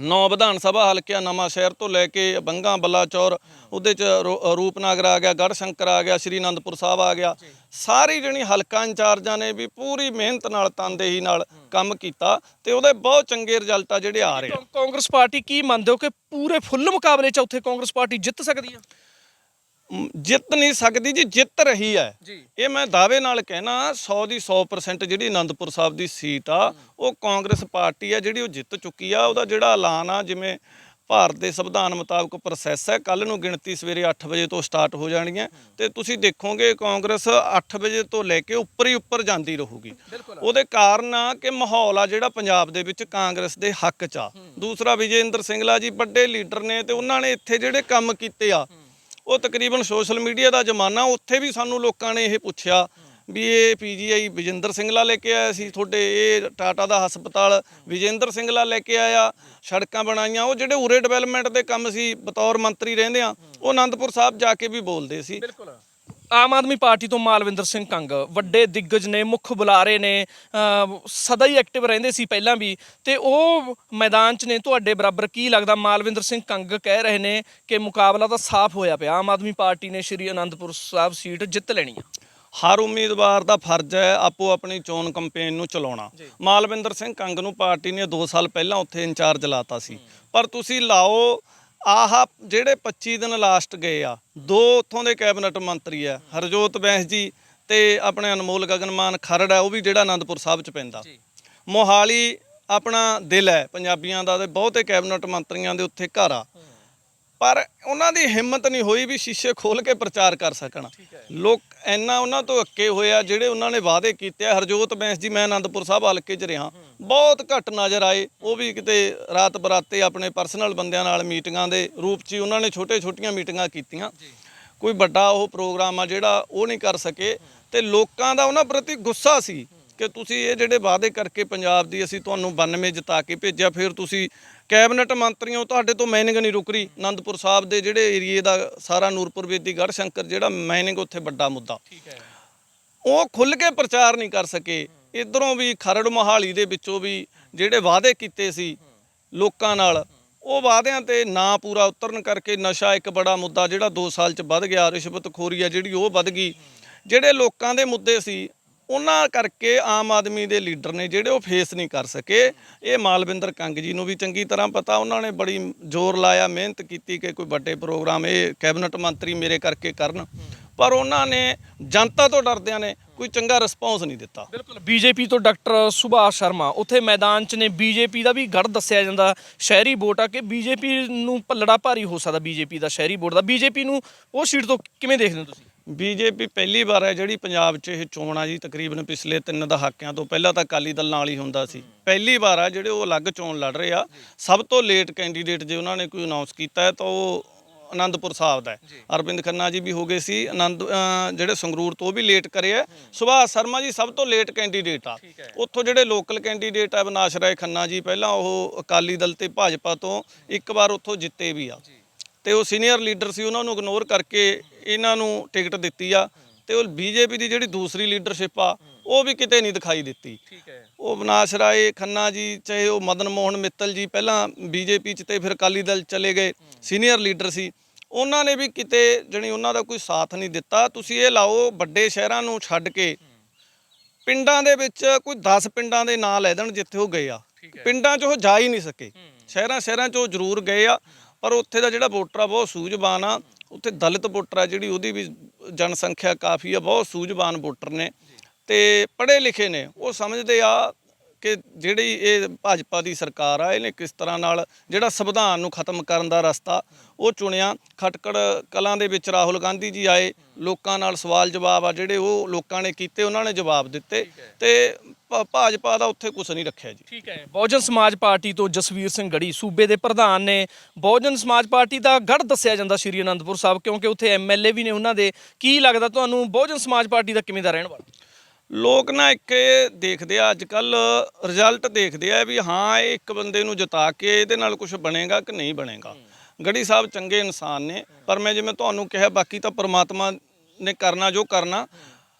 ਨੌ ਵਿਧਾਨ ਸਭਾ ਹਲਕਿਆ ਨਵਾਂ ਸ਼ਹਿਰ ਤੋਂ ਲੈ ਕੇ ਬੰਗਾ, ਬਲਾਚੌਰ, ਉਹਦੇ 'ਚ ਰੋ- ਰੂਪਨਗਰ ਆ ਗਿਆ ਗੜ ਸ਼ੰਕਰ ਆ ਗਿਆ ਸ਼੍ਰੀ ਅਨੰਦਪੁਰ ਸਾਹਿਬ ਆ ਗਿਆ। ਸਾਰੀ ਜਣੀ ਹਲਕਾ ਇੰਚਾਰਜਾਂ ਨੇ ਵੀ ਪੂਰੀ ਮਿਹਨਤ ਨਾਲ, ਤਨਦੇਹੀ ਨਾਲ ਕੰਮ ਕੀਤਾ ਤੇ ਉਹਦੇ ਬਹੁਤ ਚੰਗੇ ਰਿਜ਼ਲਟ ਆ ਜਿਹੜੇ ਆ ਰਹੇ ਕਾਂਗਰਸ ਪਾਰਟੀ ਕੀ ਮੰਨਦੇ ਹੋ ਕਿ ਪੂਰੇ ਫੁੱਲ ਮੁਕਾਬਲੇ 'ਚ ਉੱਥੇ ਕਾਂਗਰਸ ਪਾਰਟੀ ਜਿੱਤ ਸਕਦੀ ਆ? ਜਿੱਤ ਨਹੀਂ ਸਕਦੀ ਜੀ ਜਿੱਤ ਰਹੀ ਹੈ। ਇਹ ਮੈਂ ਦਾਅਵੇ ਨਾਲ ਕਹਿਣਾ 100 ਦੀ 100% ਜਿਹੜੀ ਆਨੰਦਪੁਰ ਸਾਹਿਬ ਦੀ ਸੀਟ ਆ ਉਹ ਕਾਂਗਰਸ ਪਾਰਟੀ ਆ ਜਿਹੜੀ ਉਹ ਜਿੱਤ ਚੁੱਕੀ ਆ। ਉਹਦਾ ਜਿਹੜਾ ਐਲਾਨ ਆ ਜਿਵੇਂ ਭਾਰਤ ਦੇ ਸੰਵਿਧਾਨ ਮੁਤਾਬਕ ਪ੍ਰੋਸੈਸ ਹੈ ਕੱਲ ਨੂੰ ਗਿਣਤੀ ਸਵੇਰੇ 8 ਵਜੇ ਤੋਂ ਸਟਾਰਟ ਹੋ ਜਾਣੀ ਹੈ। ਤੇ ਤੁਸੀਂ ਦੇਖੋਗੇ ਕਾਂਗਰਸ 8 ਵਜੇ ਤੋਂ ਲੈ ਕੇ ਉੱਪਰ ਹੀ ਉੱਪਰ ਜਾਂਦੀ ਰਹੂਗੀ। ਉਹਦੇ ਕਾਰਨ ਆ ਕਿ ਮਾਹੌਲ ਆ ਜਿਹੜਾ ਪੰਜਾਬ ਦੇ ਵਿੱਚ ਕਾਂਗਰਸ ਦੇ ਹੱਕ 'ਚ ਆ। ਦੂਸਰਾ ਵਿਜੇਂਦਰ ਸਿੰਗਲਾ ਜੀ ਵੱਡੇ ਲੀਡਰ ਨੇ ਤੇ ਉਹਨਾਂ ਨੇ ਇੱਥੇ ਜਿਹੜੇ ਕੰਮ ਕੀਤੇ ਆ ਉਹ ਤਕਰੀਬਨ ਸੋਸ਼ਲ ਮੀਡੀਆ ਦਾ ਜ਼ਮਾਨਾ, ਉੱਥੇ ਵੀ ਸਾਨੂੰ ਲੋਕਾਂ ਨੇ ਇਹ ਪੁੱਛਿਆ ਵੀ ਇਹ ਪੀਜੀਆਈ ਵਿਜੇਂਦਰ ਸਿੰਘਲਾ ਲੈ ਕੇ ਆਇਆ ਸੀ, ਤੁਹਾਡੇ ਇਹ ਟਾਟਾ ਦਾ ਹਸਪਤਾਲ ਵਿਜੇਂਦਰ ਸਿੰਘਲਾ ਲੈ ਕੇ ਆਇਆ, ਸੜਕਾਂ ਬਣਾਈਆਂ, ਉਹ ਜਿਹੜੇ ਉਰੇ ਡਿਵੈਲਪਮੈਂਟ ਦੇ ਕੰਮ ਸੀ, ਬਤੌਰ ਮੰਤਰੀ ਰਹਿੰਦੇ ਆ, ਉਹ ਆਨੰਦਪੁਰ ਸਾਹਿਬ ਜਾ ਕੇ ਵੀ ਬੋਲਦੇ ਸੀ। ਬਿਲਕੁਲ। ਆਮ ਆਦਮੀ ਪਾਰਟੀ ਤੋਂ ਮਾਲਵਿੰਦਰ ਸਿੰਘ ਕੰਗ ਵੱਡੇ ਦਿੱਗਜ ਨੇ ਮੁੱਖ ਬੁਲਾਰੇ ਨੇ ਸਦਾ ਹੀ ਐਕਟਿਵ ਰਹਿੰਦੇ ਸੀ ਪਹਿਲਾਂ ਵੀ ਤੇ ਉਹ ਮੈਦਾਨ 'ਚ ਨੇ ਤੁਹਾਡੇ ਬਰਾਬਰ ਕੀ ਲੱਗਦਾ? ਮਾਲਵਿੰਦਰ ਸਿੰਘ ਕੰਗ ਕਹਿ ਰਹੇ ਨੇ ਕਿ ਮੁਕਾਬਲਾ ਤਾਂ ਸਾਫ਼ ਹੋਇਆ ਪਿਆ। ਆਮ ਆਦਮੀ ਪਾਰਟੀ ਨੇ ਸ਼੍ਰੀ ਅਨੰਦਪੁਰ ਸਾਹਿਬ ਸੀਟ ਜਿੱਤ ਲੈਣੀ ਆ। ਹਰ ਉਮੀਦਵਾਰ ਦਾ ਫਰਜ਼ ਹੈ ਆਪੋ ਆਪਣੀ ਚੋਣ ਕੰਪੇਨ ਨੂੰ ਚਲਾਉਣਾ। ਮਾਲਵਿੰਦਰ ਸਿੰਘ ਕੰਗ ਨੂੰ ਪਾਰਟੀ ਨੇ 2 ਸਾਲ ਪਹਿਲਾਂ ਉੱਥੇ ਇੰਚਾਰਜ ਲਾਤਾ ਸੀ। ਪਰ ਤੁਸੀਂ ਲਾਓ ਆਹ ਜਿਹੜੇ 25 ਦਿਨ ਲਾਸਟ ਗਏ ਆ ਦੋ ਉੱਥੋਂ ਦੇ ਕੈਬਨਿਟ ਮੰਤਰੀ ਆ ਹਰਜੋਤ ਬੈਂਸ ਜੀ ਤੇ ਆਪਣੇ ਅਨਮੋਲ ਗਗਨਮਾਨ ਖਰੜ ਹੈ ਉਹ ਵੀ ਜਿਹੜਾ ਆਨੰਦਪੁਰ ਸਾਹਿਬ ਚ ਪੈਂਦਾ। ਮੋਹਾਲੀ ਆਪਣਾ ਦਿਲ ਹੈ ਪੰਜਾਬੀਆਂ ਦਾ ਤੇ ਬਹੁਤੇ ਕੈਬਨਿਟ ਮੰਤਰੀਆਂ ਦੇ ਉੱਥੇ ਘਰ ਆ। ਪਰ ਉਹਨਾਂ ਦੀ ਹਿੰਮਤ ਨਹੀਂ ਹੋਈ ਵੀ ਸ਼ੀਸ਼ੇ ਖੋਲ ਕੇ ਪ੍ਰਚਾਰ ਕਰ ਸਕਣ। ਲੋਕ ਇੰਨਾ ਉਹਨਾਂ ਤੋਂ ਅੱਕੇ ਹੋਏ ਆ ਜਿਹੜੇ ਉਹਨਾਂ ਨੇ ਵਾਅਦੇ ਕੀਤੇ ਆ। ਹਰਜੋਤ ਬੈਂਸ ਜੀ ਮੈਂ ਆਨੰਦਪੁਰ ਸਾਹਿਬ ਹਲਕੇ 'ਚ ਰਿਹਾ। ਬਹੁਤ ਘੱਟ ਨਜ਼ਰ ਆਏ। ਉਹ ਵੀ ਕਿਤੇ ਰਾਤ ਬਰਾਤੇ ਆਪਣੇ ਪਰਸਨਲ ਬੰਦਿਆਂ ਨਾਲ ਮੀਟਿੰਗਾਂ ਦੇ ਰੂਪ 'ਚ ਉਹਨਾਂ ਨੇ ਛੋਟੇ-ਛੋਟੀਆਂ ਮੀਟਿੰਗਾਂ ਕੀਤੀਆਂ। ਕੋਈ ਵੱਡਾ ਉਹ ਪ੍ਰੋਗਰਾਮ ਆ ਜਿਹੜਾ ਉਹ ਨਹੀਂ ਕਰ ਸਕੇ। ਤੇ ਲੋਕਾਂ ਦਾ ਉਹਨਾਂ ਪ੍ਰਤੀ ਗੁੱਸਾ ਸੀ। ਕਿ ਤੁਸੀਂ ਇਹ ਜਿਹੜੇ ਵਾਅਦੇ ਕਰਕੇ ਪੰਜਾਬ ਦੀ ਅਸੀਂ ਤੁਹਾਨੂੰ 92 ਜਿਤਾ ਕੇ ਭੇਜਿਆ ਫਿਰ ਤੁਸੀਂ ਕੈਬਨਿਟ ਮੰਤਰੀਆਂ ਤੁਹਾਡੇ ਤੋਂ ਮਾਈਨਿੰਗ ਨਹੀਂ ਰੁਕ ਰਹੀ। ਆਨੰਦਪੁਰ ਸਾਹਿਬ ਦੇ ਜਿਹੜੇ ਏਰੀਏ ਦਾ ਸਾਰਾ ਨੂਰਪੁਰ ਵੇਦੀ ਗੜ੍ਹ ਸ਼ੰਕਰ ਜਿਹੜਾ ਮਾਈਨਿੰਗ ਉੱਥੇ ਵੱਡਾ ਮੁੱਦਾ। ਠੀਕ ਹੈ। ਉਹ ਖੁੱਲ ਕੇ ਪ੍ਰਚਾਰ ਨਹੀਂ ਕਰ ਸਕੇ। ਇਧਰੋਂ ਵੀ ਖਰੜ ਮੋਹਾਲੀ ਦੇ ਵਿੱਚੋਂ ਵੀ ਜਿਹੜੇ ਵਾਅਦੇ ਕੀਤੇ ਸੀ ਲੋਕਾਂ ਨਾਲ ਉਹ ਵਾਅਦਿਆਂ ਤੇ ਨਾ ਪੂਰਾ ਉਤਰਨ ਕਰਕੇ ਨਸ਼ਾ ਇੱਕ ਬੜਾ ਮੁੱਦਾ ਜਿਹੜਾ 2 ਸਾਲ ਚ ਵੱਧ ਗਿਆ। ਰਿਸ਼ਵਤਖੋਰੀ ਆ ਜਿਹੜੀ ਉਹ ਵੱਧ ਗਈ। ਜਿਹੜੇ ਲੋਕਾਂ ਦੇ ਮੁੱਦੇ ਸੀ ਉਹਨਾਂ ਕਰਕੇ ਆਮ ਆਦਮੀ ਦੇ ਲੀਡਰ ਨੇ ਜਿਹੜੇ ਉਹ ਫੇਸ ਨਹੀਂ ਕਰ ਸਕੇ। ਇਹ ਮਾਲਵਿੰਦਰ ਕੰਗ ਜੀ ਨੂੰ ਵੀ ਚੰਗੀ ਤਰ੍ਹਾਂ ਪਤਾ, ਉਹਨਾਂ ਨੇ ਬੜੀ ਜ਼ੋਰ ਲਾਇਆ, ਮਿਹਨਤ ਕੀਤੀ ਕਿ ਕੋਈ ਵੱਡੇ ਪ੍ਰੋਗਰਾਮ ਇਹ ਕੈਬਨਿਟ ਮੰਤਰੀ ਮੇਰੇ ਕਰਕੇ ਕਰਨ। ਪਰ ਉਹਨਾਂ ਨੇ, ਜਨਤਾ ਤੋਂ ਡਰਦਿਆਂ ਨੇ ਕੋਈ ਚੰਗਾ ਰਿਸਪੌਂਸ ਨਹੀਂ ਦਿੱਤਾ। ਬਿਲਕੁਲ, ਬੀਜੇਪੀ ਤੋਂ ਡਾਕਟਰ ਸੁਭਾਸ਼ ਸ਼ਰਮਾ ਉੱਥੇ ਮੈਦਾਨ 'ਚ ਨੇ। ਬੀਜੇਪੀ ਦਾ ਵੀ ਗੜ ਦੱਸਿਆ ਜਾਂਦਾ, ਸ਼ਹਿਰੀ ਵੋਟ ਆ ਕਿ ਬੀਜੇਪੀ ਨੂੰ ਪੱਲੜਾ ਭਾਰੀ ਹੋ ਸਕਦਾ, ਬੀਜੇਪੀ ਦਾ ਸ਼ਹਿਰੀ ਵੋਟ ਦਾ। ਬੀਜੇਪੀ ਨੂੰ ਉਹ ਸੀਟ ਤੋਂ ਕਿਵੇਂ ਦੇਖਦੇ ਹੋ ਤੁਸੀਂ? ਬੀਜੇਪੀ ਪਹਿਲੀ ਵਾਰ ਹੈ ਜਿਹੜੀ ਪੰਜਾਬ 'ਚ ਇਹ ਚੋਣ ਆ ਜੀ ਤਕਰੀਬਨ ਪਿਛਲੇ ਤਿੰਨ ਦਹਾਕਿਆਂ ਤੋਂ ਪਹਿਲਾਂ ਤਾਂ ਅਕਾਲੀ ਦਲ ਨਾਲ ਹੀ ਹੁੰਦਾ ਸੀ। ਪਹਿਲੀ ਵਾਰ ਆ ਜਿਹੜੇ ਉਹ ਅਲੱਗ ਚੋਣ ਲੜ ਰਹੇ ਆ। ਸਭ ਤੋਂ ਲੇਟ ਕੈਂਡੀਡੇਟ ਜੇ ਉਹਨਾਂ ਨੇ ਕੋਈ ਅਨਾਉਂਸ ਕੀਤਾ ਹੈ ਤਾਂ ਉਹ ਆਨੰਦਪੁਰ ਸਾਹਿਬ ਦਾ ਅਰਵਿੰਦ ਖੰਨਾ ਜੀ ਵੀ ਹੋ ਗਏ ਸੀ ਆਨੰਦ ਜਿਹੜੇ ਸੰਗਰੂਰ ਤੋਂ ਵੀ ਲੇਟ ਕਰਿਆ ਸੁਭਾਸ਼ ਸ਼ਰਮਾ ਜੀ ਸਭ ਤੋਂ ਲੇਟ ਕੈਂਡੀਡੇਟ ਆ। ਉੱਥੋਂ ਜਿਹੜੇ ਲੋਕਲ ਕੈਂਡੀਡੇਟ ਆ ਅਵਿਨਾਸ਼ ਰਾਏ ਖੰਨਾ ਜੀ ਪਹਿਲਾਂ ਉਹ ਅਕਾਲੀ ਦਲ ਤੇ ਭਾਜਪਾ ਤੋਂ ਇੱਕ ਵਾਰ ਉੱਥੋਂ ਜਿੱਤੇ ਵੀ ਆ। ਤੇ ਉਹ ਸੀਨੀਅਰ ਲੀਡਰ ਸੀ ਉਹਨਾਂ ਨੂੰ ਇਗਨੋਰ ਕਰਕੇ ਇਹਨਾਂ ਨੂੰ ਟਿਕਟ ਦਿੱਤੀ ਆ। ਤੇ ਉਹ ਬੀਜੇਪੀ ਦੀ ਜਿਹੜੀ ਦੂਸਰੀ ਲੀਡਰਸ਼ਿਪ ਆ ਉਹ ਵੀ ਕਿਤੇ ਨਹੀਂ ਦਿਖਾਈ ਦਿੱਤੀ। ਠੀਕ ਹੈ। ਉਹ ਵਿਨਾਸ਼ ਰਾਏ ਖੰਨਾ ਜੀ ਚਾਹੇ ਉਹ ਮਦਨ ਮੋਹਨ ਮਿੱਤਲ ਜੀ ਪਹਿਲਾਂ ਬੀਜੇਪੀ ਚ ਤੇ ਫਿਰ ਅਕਾਲੀ ਦਲ ਚਲੇ ਗਏ ਸੀਨੀਅਰ ਲੀਡਰ ਸੀ। ਉਹਨਾਂ ਨੇ ਵੀ ਕਿਤੇ ਜਣੀ ਉਹਨਾਂ ਦਾ ਕੋਈ ਸਾਥ ਨਹੀਂ ਦਿੱਤਾ। ਤੁਸੀਂ ਇਹ ਲਾਓ ਵੱਡੇ ਸ਼ਹਿਰਾਂ ਨੂੰ ਛੱਡ ਕੇ ਪਿੰਡਾਂ ਦੇ ਵਿੱਚ ਕੋਈ 10 ਪਿੰਡਾਂ ਦੇ ਨਾਂ ਲੈ ਦੇਣ ਜਿੱਥੇ ਉਹ ਗਏ ਆ। ਪਿੰਡਾਂ 'ਚ ਉਹ ਜਾ ਹੀ ਨਹੀਂ ਸਕੇ। ਸ਼ਹਿਰਾਂ ਸ਼ਹਿਰਾਂ 'ਚ ਉਹ ਜ਼ਰੂਰ ਗਏ ਆ। ਪਰ ਉੱਥੇ ਦਾ ਜਿਹੜਾ ਵੋਟਰ ਆ, ਬਹੁਤ ਸੂਝਵਾਨ ਆ। ਉੱਥੇ ਦਲਿਤ ਵੋਟਰ ਆ ਜਿਹੜੀ, ਉਹਦੀ ਵੀ ਜਨਸੰਖਿਆ ਕਾਫੀ ਆ, ਬਹੁਤ ਸੂਝਵਾਨ ਵੋਟਰ ਨੇ। ਤੇ ਪੜ੍ਹੇ ਲਿਖੇ ਨੇ। ਉਹ ਸਮਝਦੇ ਆ ਕਿ ਜਿਹੜੀ ਇਹ ਭਾਜਪਾ ਦੀ ਸਰਕਾਰ ਆ, ਇਹਨੇ ਕਿਸ ਤਰ੍ਹਾਂ ਨਾਲ ਜਿਹੜਾ ਸੰਵਿਧਾਨ ਨੂੰ ਖਤਮ ਕਰਨ ਦਾ ਰਸਤਾ ਉਹ ਚੁਣਿਆ। ਖਟਕੜ ਕਲਾਂ ਦੇ ਵਿੱਚ ਰਾਹੁਲ ਗਾਂਧੀ ਜੀ ਆਏ। ਲੋਕਾਂ ਨਾਲ ਸਵਾਲ ਜਵਾਬ ਆ ਜਿਹੜੇ ਉਹ ਲੋਕਾਂ ਨੇ ਕੀਤੇ, ਉਹਨਾਂ ਨੇ ਜਵਾਬ ਦਿੱਤੇ। ਤੇ ਭਾ- ਭਾਜਪਾ ਦਾ ਉੱਥੇ ਕੁਝ ਨਹੀਂ ਰੱਖਿਆ ਜੀ। ਠੀਕ ਹੈ। ਬਹੁਜਨ ਸਮਾਜ ਪਾਰਟੀ ਤੋਂ ਜਸਵੀਰ ਸਿੰਘ ਗੜੀ ਸੂਬੇ ਦੇ ਪ੍ਰਧਾਨ ਨੇ ਬਹੁਜਨ ਸਮਾਜ ਪਾਰਟੀ ਦਾ ਗੜ ਦੱਸਿਆ ਜਾਂਦਾ ਸ਼੍ਰੀ ਅਨੰਦਪੁਰ ਸਾਹਿਬ ਕਿਉਂਕਿ ਉੱਥੇ ਐਮਐਲਏ ਵੀ ਨੇ ਉਹਨਾਂ ਦੇ। ਕੀ ਲੱਗਦਾ ਤੁਹਾਨੂੰ ਬਹੁਜਨ ਸਮਾਜ ਪਾਰਟੀ ਦਾ ਕਿਵੇਂ ਦਾ ਰਹਿਣ ਵਾਲਾ? ਲੋਕ ਨਾ ਇੱਕ ਇਹ ਦੇਖਦੇ ਆ ਅੱਜ ਕੱਲ ਰਿਜ਼ਲਟ ਦੇਖਦੇ ਆ ਵੀ ਹਾਂ ਇਹ ਇੱਕ ਬੰਦੇ ਨੂੰ ਜਿਤਾ ਕੇ ਇਹਦੇ ਨਾਲ ਕੁਝ ਬਣੇਗਾ ਕਿ ਨਹੀਂ ਬਣੇਗਾ। ਗੜੀ ਸਾਹਿਬ ਚੰਗੇ ਇਨਸਾਨ ਨੇ ਪਰ ਮੈਂ ਜਿਵੇਂ ਤੁਹਾਨੂੰ ਕਿਹਾ ਬਾਕੀ ਤਾਂ ਪ੍ਰਮਾਤਮਾ ਨੇ ਕਰਨਾ ਜੋ ਕਰਨਾ।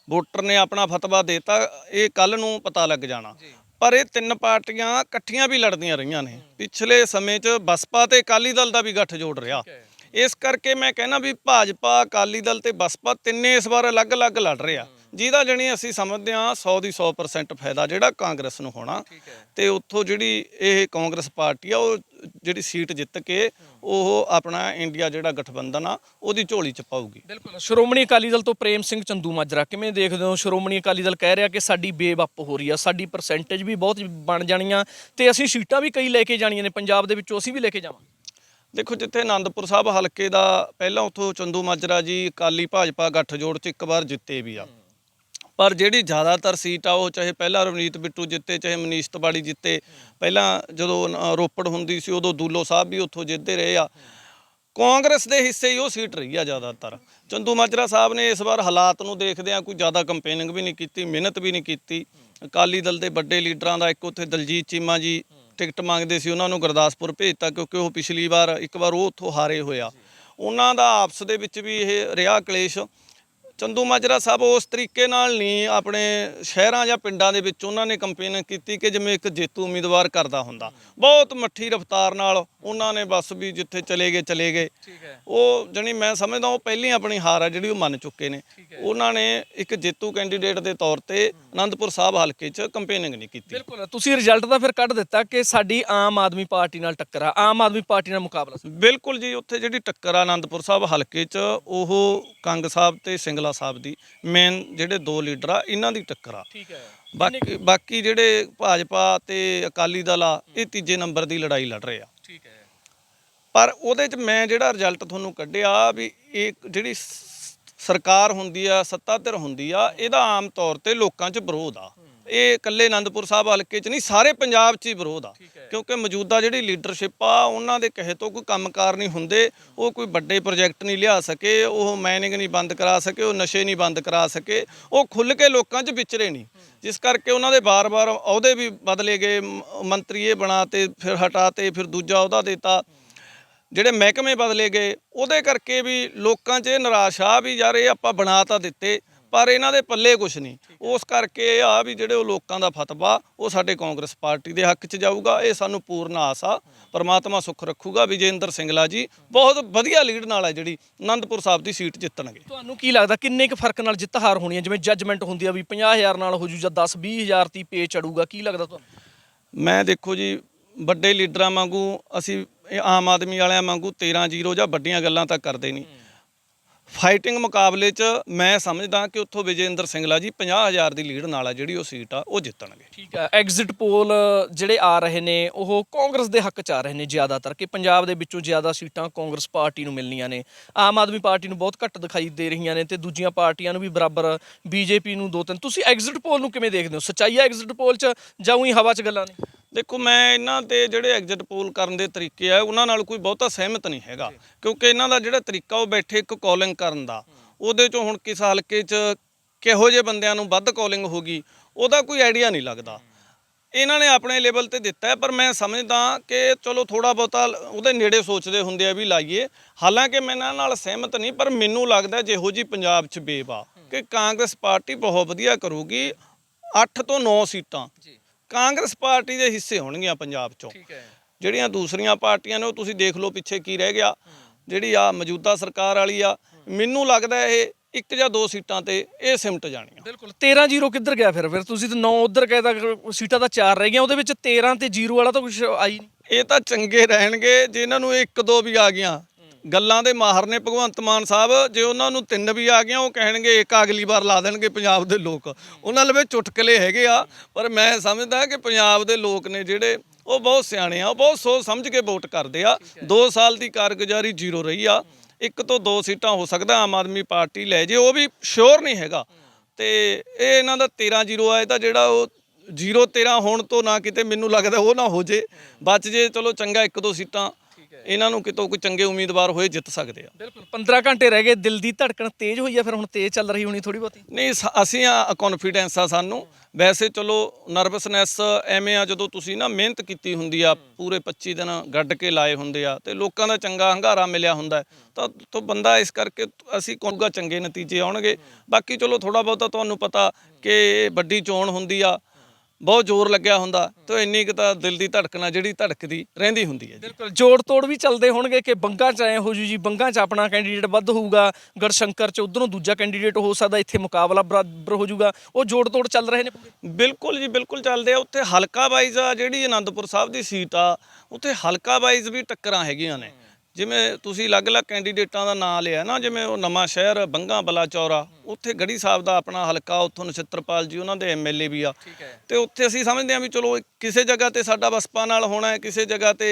ਵੋਟਰ ਨੇ ਆਪਣਾ ਫਤਵਾ ਦੇਤਾ ਇਹ ਕੱਲ ਨੂੰ ਪਤਾ ਲੱਗ ਜਾਣਾ। ਪਰ ਇਹ ਤਿੰਨ ਪਾਰਟੀਆਂ ਇਕੱਠੀਆਂ ਵੀ ਲੜਦੀਆਂ ਰਹੀਆਂ ਨੇ। ਪਿਛਲੇ ਸਮੇਂ 'ਚ ਬਸਪਾ ਤੇ ਅਕਾਲੀ ਦਲ ਦਾ ਵੀ ਗੱਠ ਜੋੜ ਰਿਹਾ ਇਸ ਕਰਕੇ ਮੈਂ ਕਹਿੰਦਾ ਵੀ ਭਾਜਪਾ ਅਕਾਲੀ ਦਲ ਤੇ ਬਸਪਾ ਤਿੰਨੇ ਇਸ ਵਾਰ ਅਲੱਗ-ਅਲੱਗ ਲੜ ਰਹੇ ਆ। ਜਿਹਦਾ ਜਣੀ ਅਸੀਂ ਸਮਝਦੇ ਹਾਂ 100 ਦੀ 100% ਫਾਇਦਾ ਜਿਹੜਾ ਕਾਂਗਰਸ ਨੂੰ ਹੋਣਾ। ਤੇ ਉੱਥੋਂ ਜਿਹੜੀ ਇਹ ਕਾਂਗਰਸ ਪਾਰਟੀ ਆ ਉਹ ਜਿਹੜੀ ਸੀਟ ਜਿੱਤ ਕੇ ਉਹ ਆਪਣਾ ਇੰਡੀਆ ਜਿਹੜਾ ਗਠਬੰਧਨ ਆ ਉਹਦੀ ਝੋਲੀ ਚ ਪਾਊਗੀ। ਬਿਲਕੁਲ। ਸ਼੍ਰੋਮਣੀ ਅਕਾਲੀ ਦਲ ਤੋਂ ਪ੍ਰੇਮ ਸਿੰਘ ਚੰਦੂ ਮਾਜਰਾ ਕਿਵੇਂ ਦੇਖਦੇ ਹੋ? ਸ਼੍ਰੋਮਣੀ ਅਕਾਲੀ ਦਲ ਕਹਿ ਰਿਹਾ ਕਿ ਸਾਡੀ ਬੇਵੱਪ ਹੋ ਰਹੀ ਆ ਸਾਡੀ ਪਰਸੈਂਟੇਜ ਵੀ ਬਹੁਤ ਬਣ ਜਾਣੀਆਂ ਤੇ ਅਸੀਂ ਸੀਟਾਂ ਵੀ ਕਈ ਲੈ ਕੇ ਜਾਣੀਆਂ ਨੇ ਪੰਜਾਬ ਦੇ ਵਿੱਚੋਂ ਅਸੀਂ ਵੀ ਲੈ ਕੇ ਜਾਵਾਂਗੇ। ਦੇਖੋ ਜਿੱਥੇ ਆਨੰਦਪੁਰ ਸਾਹਿਬ ਹਲਕੇ ਦਾ ਪਹਿਲਾਂ ਉੱਥੋਂ ਚੰਦੂ ਮਾਜਰਾ ਜੀ ਅਕਾਲੀ ਭਾਜਪਾ ਗੱਠਜੋੜ ਚ ਇੱਕ ਵਾਰ ਜਿੱਤੇ ਵੀ ਆ। ਪਰ ਜਿਹੜੀ ਜ਼ਿਆਦਾਤਰ ਸੀਟ ਆ ਉਹ ਚਾਹੇ ਪਹਿਲਾਂ ਰਵਨੀਤ ਬਿੱਟੂ ਜਿੱਤੇ ਚਾਹੇ ਮਨੀਸ਼ ਤਿਵਾੜੀ ਜਿੱਤੇ ਪਹਿਲਾਂ ਜਦੋਂ ਰੋਪੜ ਹੁੰਦੀ ਸੀ, ਉਦੋਂ ਦੂਲੋ ਸਾਹਿਬ ਵੀ ਉੱਥੋਂ ਜਿੱਤਦੇ ਰਹੇ ਆ। ਕਾਂਗਰਸ ਦੇ ਹਿੱਸੇ ਹੀ ਉਹ ਸੀਟ ਰਹੀ ਆ ਜ਼ਿਆਦਾਤਰ। ਚੰਦੂ ਮਾਜਰਾ ਸਾਹਿਬ ਨੇ ਇਸ ਵਾਰ ਹਾਲਾਤ ਨੂੰ ਦੇਖਦਿਆਂ ਕੋਈ ਜ਼ਿਆਦਾ ਕੰਪੇਨਿੰਗ ਵੀ ਨਹੀਂ ਕੀਤੀ, ਮਿਹਨਤ ਵੀ ਨਹੀਂ ਕੀਤੀ। ਅਕਾਲੀ ਦਲ ਦੇ ਵੱਡੇ ਲੀਡਰਾਂ ਦਾ ਇੱਕ ਉੱਥੇ ਦਲਜੀਤ ਚੀਮਾ ਜੀ ਟਿਕਟ ਮੰਗਦੇ ਸੀ, ਉਹਨਾਂ ਨੂੰ ਗੁਰਦਾਸਪੁਰ ਭੇਜਤਾ, ਕਿਉਂਕਿ ਉਹ ਪਿਛਲੀ ਵਾਰ ਇੱਕ ਵਾਰ ਉਹ ਉੱਥੋਂ ਹਾਰੇ ਹੋਇਆ ਉਹਨਾਂ ਦਾ ਆਪਸ ਦੇ ਵਿੱਚ ਵੀ ਇਹ ਰਿਹਾ ਕਲੇਸ਼। ਚੰਦੂ ਮਾਜਰਾ ਸਾਹਿਬ ਉਸ ਤਰੀਕੇ ਨਾਲ ਨਹੀਂ ਆਪਣੇ ਸ਼ਹਿਰਾਂ ਜਾਂ ਪਿੰਡਾਂ ਦੇ ਵਿੱਚ ਉਹਨਾਂ ਨੇ ਕੰਪੇਨ ਕੀਤੀ ਕਿ ਜਿਵੇਂ ਇੱਕ ਜੇਤੂ ਉਮੀਦਵਾਰ ਕਰਦਾ ਹੁੰਦਾ। ਬਹੁਤ ਮੱਠੀ ਰਫ਼ਤਾਰ ਨਾਲ ਉਹਨਾਂ ਨੇ ਬਸ ਵੀ ਜਿੱਥੇ ਚਲੇ ਗਏ ਚਲੇ ਗਏ। ਉਹ ਜਣੀ ਮੈਂ ਸਮਝਦਾ ਉਹ ਪਹਿਲੀ ਆਪਣੀ ਹਾਰ ਆ ਜਿਹੜੀ ਉਹ ਮੰਨ ਚੁੱਕੇ ਨੇ। ਉਹਨਾਂ ਨੇ ਇੱਕ ਜੇਤੂ ਕੈਂਡੀਡੇਟ ਦੇ ਤੌਰ ਤੇ ਆਨੰਦਪੁਰ ਸਾਹਿਬ ਹਲਕੇ 'ਚ ਕੰਪੇਨਿੰਗ ਨਹੀਂ ਕੀਤੀ। ਬਿਲਕੁਲ ਤੁਸੀਂ ਰਿਜ਼ਲਟ ਤਾਂ ਫਿਰ ਕੱਢ ਦਿੱਤਾ ਕਿ ਸਾਡੀ ਆਮ ਆਦਮੀ ਪਾਰਟੀ ਨਾਲ ਟੱਕਰ ਆ ਆਮ ਆਦਮੀ ਪਾਰਟੀ ਨਾਲ ਮੁਕਾਬਲਾ ਸੀ। ਬਿਲਕੁਲ ਜੀ ਉੱਥੇ ਜਿਹੜੀ ਟੱਕਰ ਆ ਆਨੰਦਪੁਰ ਸਾਹਿਬ ਹਲਕੇ 'ਚ ਉਹ ਕੰਗ ਸਾਹਿਬ ਤੇ ਸਿੰਗਲਾ ਸਾਹਿਬ ਦੀ ਮੇਨ ਜਿਹੜੇ ਦੋ ਲੀਡਰ ਆ ਇਹਨਾਂ ਦੀ ਟੱਕਰ ਆ। ਠੀਕ ਹੈ। ਬਾਕੀ ਬਾਕੀ ਜਿਹੜੇ ਭਾਜਪਾ ਤੇ ਅਕਾਲੀ ਦਲ ਆ ਇਹ ਤੀਜੇ ਨੰਬਰ ਦੀ ਲੜਾਈ ਲੜ ਰਹੇ ਆ। ਠੀਕ ਹੈ। ਪਰ ਉਹਦੇ 'ਚ ਮੈਂ ਜਿਹੜਾ ਰਿਜ਼ਲਟ ਤੁਹਾਨੂੰ ਕੱਢਿਆ ਵੀ ਇਹ ਜਿਹੜੀ ਸਰਕਾਰ ਹੁੰਦੀ ਆ ਸੱਤਾ ਧਿਰ ਹੁੰਦੀ ਆ ਇਹਦਾ ਆਮ ਤੌਰ ਤੇ ਲੋਕਾਂ 'ਚ ਵਿਰੋਧ ਆ। ਇਹ ਇਕੱਲੇ ਆਨੰਦਪੁਰ ਸਾਹਿਬ ਹਲਕੇ 'ਚ ਨਹੀਂ ਸਾਰੇ ਪੰਜਾਬ 'ਚ ਹੀ ਵਿਰੋਧ ਆ। ਕਿਉਂਕਿ ਮੌਜੂਦਾ ਜਿਹੜੀ ਲੀਡਰਸ਼ਿਪ ਆ ਉਹਨਾਂ ਦੇ ਕਹੇ ਤੋਂ ਕੋਈ ਕੰਮਕਾਰ ਨਹੀਂ ਹੁੰਦੇ ਉਹ ਕੋਈ ਵੱਡੇ ਪ੍ਰੋਜੈਕਟ ਨਹੀਂ ਲਿਆ ਸਕੇ ਉਹ ਮਾਈਨਿੰਗ ਨਹੀਂ ਬੰਦ ਕਰਾ ਸਕੇ ਉਹ ਨਸ਼ੇ ਨਹੀਂ ਬੰਦ ਕਰਾ ਸਕੇ ਉਹ ਖੁੱਲ ਕੇ ਲੋਕਾਂ 'ਚ ਵਿਚਰੇ ਨਹੀਂ। ਜਿਸ ਕਰਕੇ ਉਹਨਾਂ ਦੇ ਬਾਰ-ਬਾਰ ਅਹੁਦੇ ਵੀ ਬਦਲੇ ਗਏ ਮੰਤਰੀ ਇਹ ਬਣਾ ਤੇ ਫਿਰ ਹਟਾ ਤੇ ਫਿਰ ਦੂਜਾ ਅਹੁਦਾ ਦਿੱਤਾ। ਜਿਹੜੇ ਮਹਿਕਮੇ ਬਦਲੇ ਗਏ ਉਹਦੇ ਕਰਕੇ ਵੀ ਲੋਕਾਂ 'ਚ ਇਹ ਨਿਰਾਸ਼ਾ ਵੀ ਯਾਰ ਇਹ ਆਪਾਂ ਬਣਾ ਤਾਂ ਦਿੱਤੇ ਪਰ ਇਹਨਾਂ ਦੇ ਪੱਲੇ ਕੁਝ ਨਹੀਂ। ਉਸ ਕਰਕੇ ਆ ਵੀ ਜਿਹੜੇ ਉਹ ਲੋਕਾਂ ਦਾ ਫਤਵਾ ਉਹ ਸਾਡੇ ਕਾਂਗਰਸ ਪਾਰਟੀ ਦੇ ਹੱਕ 'ਚ ਜਾਊਗਾ ਇਹ ਸਾਨੂੰ ਪੂਰਨ ਆਸ ਆ ਪਰਮਾਤਮਾ ਸੁੱਖ ਰੱਖੂਗਾ। ਵਿਜੇਂਦਰ ਸਿੰਗਲਾ ਜੀ ਬਹੁਤ ਵਧੀਆ ਲੀਡ ਨਾਲ ਹੈ ਜਿਹੜੀ ਆਨੰਦਪੁਰ ਸਾਹਿਬ ਦੀ ਸੀਟ ਜਿੱਤਣਗੇ। ਤੁਹਾਨੂੰ ਕੀ ਲੱਗਦਾ ਕਿੰਨੇ ਕੁ ਫ਼ਰਕ ਨਾਲ ਜਿੱਤ ਹਾਰ ਹੋਣੀ ਹੈ? ਜਿਵੇਂ ਜੱਜਮੈਂਟ ਹੁੰਦੀ ਆ ਵੀ 50000 ਨਾਲ ਹੋ ਜੂ ਜਾਂ 10 20000 ਤੀ ਪੇ ਚੜੂਗਾ ਕੀ ਲੱਗਦਾ ਤੁਹਾਨੂੰ? ਮੈਂ ਦੇਖੋ ਜੀ ਵੱਡੇ ਲੀਡਰਾਂ ਵਾਂਗੂ ਅਸੀਂ ਇਹ ਆਮ ਆਦਮੀ ਵਾਲਿਆਂ ਵਾਂਗੂ 13 ਜ਼ੀਰੋ ਜਾਂ ਵੱਡੀਆਂ ਗੱਲਾਂ ਤਾਂ ਕਰਦੇ ਨਹੀਂ। ਫਾਈਟਿੰਗ ਮੁਕਾਬਲੇ 'ਚ ਮੈਂ ਸਮਝਦਾ ਕਿ ਉੱਥੋਂ ਵਿਜੇਂਦਰ ਸਿੰਗਲਾ ਜੀ 50000 ਦੀ ਲੀਡ ਨਾਲ ਆ, ਜਿਹੜੀ ਉਹ ਸੀਟ ਆ, ਉਹ ਜਿੱਤਣਗੇ। ਠੀਕ ਆ ਐਗਜ਼ਿਟ ਪੋਲ ਜਿਹੜੇ ਆ ਰਹੇ ਨੇ, ਉਹ ਕਾਂਗਰਸ ਦੇ ਹੱਕ ਚ ਆ ਰਹੇ ਨੇ ਜ਼ਿਆਦਾਤਰ ਕਿ ਪੰਜਾਬ ਦੇ ਵਿੱਚੋਂ ਜ਼ਿਆਦਾ ਸੀਟਾਂ ਕਾਂਗਰਸ ਪਾਰਟੀ ਨੂੰ ਮਿਲਣੀਆਂ ਨੇ। ਆਮ ਆਦਮੀ ਪਾਰਟੀ ਨੂੰ ਬਹੁਤ ਘੱਟ ਦਿਖਾਈ ਦੇ ਰਹੀਆਂ ਨੇ ਤੇ ਦੂਜੀਆਂ ਪਾਰਟੀਆਂ ਨੂੰ ਵੀ ਬਰਾਬਰ ਬੀਜੇਪੀ ਨੂੰ ਦੋ ਤਿੰਨ। ਤੁਸੀਂ ਐਗਜ਼ਿਟ ਪੋਲ ਨੂੰ ਕਿਵੇਂ ਦੇਖਦੇ ਹੋ? ਸੱਚਾਈ ਐਗਜ਼ਿਟ ਪੋਲ ਚ ਜਾਂ ਉਹੀ ਹਵਾ ਚ ਗੱਲਾਂ ਨੇ? ਦੇਖੋ ਮੈਂ ਇਹਨਾਂ ਤੇ ਜਿਹੜੇ ਐਗਜ਼ਿਟ ਪੋਲ ਕਰਨ ਦੇ ਤਰੀਕੇ ਆ ਉਹਨਾਂ ਨਾਲ ਕੋਈ ਬਹੁਤਾ ਸਹਿਮਤ ਨਹੀਂ ਹੈਗਾ। ਕਿਉਂਕਿ ਇਹਨਾਂ ਦਾ ਜਿਹੜਾ ਤਰੀਕਾ ਉਹ ਬੈਠੇ ਇੱਕ ਕਾਲਿੰਗ ਕਰਨ ਦਾ। ਉਹਦੇ ਚੋਂ ਹੁਣ ਕਿਸ ਹਲਕੇ 'ਚ ਕਿਹੋ ਜਿਹੇ ਬੰਦਿਆਂ ਨੂੰ ਵੱਧ ਕਾਲਿੰਗ ਹੋਗੀ ਉਹਦਾ ਕੋਈ ਆਈਡੀਆ ਨਹੀਂ ਲੱਗਦਾ। ਇਹਨਾਂ ਨੇ ਆਪਣੇ ਲੈਵਲ ਤੇ ਦਿੱਤਾ ਪਰ ਮੈਂ ਸਮਝਦਾ ਕਿ ਚਲੋ ਥੋੜਾ ਬਹੁਤਾ ਉਹਦੇ ਨੇੜੇ ਸੋਚਦੇ ਹੁੰਦੇ ਆ ਵੀ ਲਾਈਏ। ਹਾਲਾਂਕਿ ਮੈਂ ਇਹਨਾਂ ਨਾਲ ਸਹਿਮਤ ਨਹੀਂ ਪਰ ਮੈਨੂੰ ਲੱਗਦਾ ਜਿਹੋ ਜੀ ਪੰਜਾਬ 'ਚ ਆ ਕਿ ਕਾਂਗਰਸ ਪਾਰਟੀ ਬਹੁਤ ਵਧੀਆ ਕਰੂਗੀ 8 ਤੋਂ 9 ਸੀਟਾਂ। ਜੀ। ਕਾਂਗਰਸ ਪਾਰਟੀ ਦੇ ਹਿੱਸੇ ਹੋਣਗੀਆਂ ਪੰਜਾਬ 'ਚੋਂ। ਠੀਕ ਹੈ। ਜਿਹੜੀਆਂ ਦੂਸਰੀਆਂ ਪਾਰਟੀਆਂ ਨੇ ਉਹ ਤੁਸੀਂ ਦੇਖ ਲਓ ਪਿੱਛੇ ਕੀ ਰਹਿ ਗਿਆ। ਜਿਹੜੀ ਆ ਮੌਜੂਦਾ ਸਰਕਾਰ ਵਾਲੀ ਆ ਮੈਨੂੰ ਲੱਗਦਾ ਇਹ ਇੱਕ ਜਾਂ ਦੋ ਸੀਟਾਂ ਤੇ ਇਹ ਸਿਮਟ ਜਾਣੀਆਂ। ਬਿਲਕੁਲ। 13 ਜ਼ੀਰੋ ਕਿੱਧਰ ਗਿਆ ਫਿਰ? ਫਿਰ ਤੁਸੀਂ ਤਾਂ 9 ਉਧਰ ਗਏ ਤਾਂ ਸੀਟਾਂ ਤਾਂ 4 ਰਹਿ ਗਈਆਂ ਉਹਦੇ ਵਿੱਚ 13 ਤੇ ਜ਼ੀਰੋ ਵਾਲਾ ਤਾਂ ਕੁਝ ਆਈ ਨਹੀਂ। ਇਹ ਤਾਂ ਚੰਗੇ ਰਹਿਣਗੇ ਜੇ ਇਹਨਾਂ ਨੂੰ ਇੱਕ ਦੋ ਵੀ ਆ ਗਈਆਂ ਗੱਲਾਂ ਦੇ ਮਾਹਰ ਨੇ ਭਗਵੰਤ ਮਾਨ ਸਾਹਿਬ ਜੇ ਉਹਨਾਂ ਨੂੰ ਤਿੰਨ ਵੀ ਆ ਗਈਆਂ ਉਹ ਕਹਿਣਗੇ ਇੱਕ ਅਗਲੀ ਵਾਰ ਲਾ ਦੇਣਗੇ ਪੰਜਾਬ ਦੇ ਲੋਕ। ਉਹਨਾਂ ਲਵੇ ਚੁਟਕਲੇ ਹੈਗੇ ਆ ਪਰ ਮੈਂ ਸਮਝਦਾ ਕਿ ਪੰਜਾਬ ਦੇ ਲੋਕ ਨੇ ਜਿਹੜੇ ਉਹ ਬਹੁਤ ਸਿਆਣੇ ਆ ਉਹ ਬਹੁਤ ਸੋਚ ਸਮਝ ਕੇ ਵੋਟ ਕਰਦੇ ਆ। 2 ਸਾਲ ਦੀ ਕਾਰਗੁਜ਼ਾਰੀ ਜ਼ੀਰੋ ਰਹੀ ਆ। ਇੱਕ ਤੋਂ ਦੋ ਸੀਟਾਂ ਹੋ ਸਕਦਾ ਆਮ ਆਦਮੀ ਪਾਰਟੀ ਲੈ ਜੇ ਉਹ ਵੀ ਸ਼ੋਰ ਨਹੀਂ ਹੈਗਾ। ਤੇ ਇਹ ਇਹਨਾਂ ਦਾ 13 ਜ਼ੀਰੋ ਆ ਇਹਦਾ ਜਿਹੜਾ ਉਹ 0 13 ਹੋਣ ਤੋਂ ਨਾ ਕਿਤੇ ਮੈਨੂੰ ਲੱਗਦਾ ਉਹ ਨਾ ਹੋ ਜੇ। ਬਚ ਜੇ ਚਲੋ ਚੰਗਾ ਇੱਕ ਦੋ ਸੀਟਾਂ ਇਹਨਾਂ ਨੂੰ ਕਿਤੋਂ ਕੋਈ ਚੰਗੇ ਉਮੀਦਵਾਰ ਹੋਏ ਜਿੱਤ ਸਕਦੇ ਆ। ਬਿਲਕੁਲ 15 ਘੰਟੇ ਰਹਿ ਗਏ ਦਿਲ ਦੀ ਧੜਕਣ ਤੇਜ਼ ਹੋਈ ਆ ਫਿਰ ਹੁਣ ਤੇਜ਼ ਚੱਲ ਰਹੀ ਹੋਣੀ ਥੋੜੀ ਬਹੁਤੀ? ਨਹੀਂ ਸ- ਅਸੀਂ ਆ ਕੌਨਫੀਡੈਂਸ ਆ ਸਾਨੂੰ। ਵੈਸੇ ਚਲੋ ਨਰਵਸਨੈਸ ਐਵੇਂ ਆ ਜਦੋਂ ਤੁਸੀਂ ਨਾ ਮਿਹਨਤ ਕੀਤੀ ਹੁੰਦੀ ਆ ਪੂਰੇ 25 ਦਿਨ ਗੱਡ ਕੇ ਲਾਏ ਹੁੰਦੇ ਆ ਤੇ ਲੋਕਾਂ ਦਾ ਚੰਗਾ ਹੰਗਾਰਾ ਮਿਲਿਆ ਹੁੰਦਾ। ਹੈ, ਤਾਂ ਤਾਂ ਬੰਦਾ ਇਸ ਕਰਕੇ ਅਸੀਂ ਕਹੂਗਾ ਚੰਗੇ ਨਤੀਜੇ ਆਉਣਗੇ। ਬਾਕੀ ਚਲੋ ਥੋੜਾ ਬਹੁਤਾ ਤੁਹਾਨੂੰ ਪਤਾ ਕਿ ਵੱਡੀ ਚੋਣ ਹੁੰਦੀ ਆ ਬਹੁਤ ਜ਼ੋਰ ਲੱਗਿਆ ਹੁੰਦਾ ਤੇ ਇੰਨੀ ਕੁ ਤਾਂ ਦਿਲ ਦੀ ਧੜਕਣ ਜਿਹੜੀ ਧੜਕਦੀ ਰਹਿੰਦੀ ਹੁੰਦੀ ਹੈ ਜੀ। ਬਿਲਕੁਲ ਜੋੜ ਤੋੜ ਵੀ ਚੱਲਦੇ ਹੋਣਗੇ ਕਿ ਬੰਗਾ ਚ ਐ ਹੋ ਜੂ ਜੀ ਬੰਗਾ ਚ ਆਪਣਾ ਕੈਂਡੀਡੇਟ ਵੱਧ ਹੋਊਗਾ ਗੜਸ਼ੰਕਰ ਚ ਉਧਰੋਂ ਦੂਜਾ ਕੈਂਡੀਡੇਟ ਹੋ ਸਕਦਾ ਇੱਥੇ ਮੁਕਾਬਲਾ ਬਰਾਬਰ ਹੋ ਜਾਊਗਾ ਉਹ ਜੋੜ ਤੋੜ ਚੱਲ ਰਹੇ ਨੇ ਬਿਲਕੁਲ ਜੀ ਬਿਲਕੁਲ ਚੱਲਦੇ ਆ ਉੱਥੇ ਹਲਕਾ ਵਾਈਜ਼ ਆ ਜਿਹੜੀ ਆਨੰਦਪੁਰ ਸਾਹਿਬ ਦੀ ਸੀਟ ਆ ਉੱਥੇ ਹਲਕਾ ਵਾਈਜ਼ ਵੀ ਟੱਕਰਾਂ ਹੈਗੀਆਂ ਨੇ। ਜਿਵੇਂ ਤੁਸੀਂ ਅਲੱਗ-ਅਲੱਗ ਕੈਂਡੀਡੇਟਾਂ ਦਾ ਨਾਂ ਲਿਆ ਨਾ ਜਿਵੇਂ ਉਹ ਨਵਾਂ ਸ਼ਹਿਰ ਬੰਗਾ ਬਲਾਚੌਰਾ ਉੱਥੇ ਗੜੀ ਸਾਹਿਬ ਦਾ ਆਪਣਾ ਹਲਕਾ ਉੱਥੋਂ ਨਛੱਤਰਪਾਲ ਜੀ ਉਹਨਾਂ ਦੇ ਐਮਐਲਏ ਵੀ ਆ। ਤੇ ਉੱਥੇ ਅਸੀਂ ਸਮਝਦੇ ਹਾਂ ਵੀ ਚਲੋ ਕਿਸੇ ਜਗ੍ਹਾ ਤੇ ਸਾਡਾ ਬਸਪਾ ਨਾਲ ਹੋਣਾ ਹੈ ਕਿਸੇ ਜਗ੍ਹਾ ਤੇ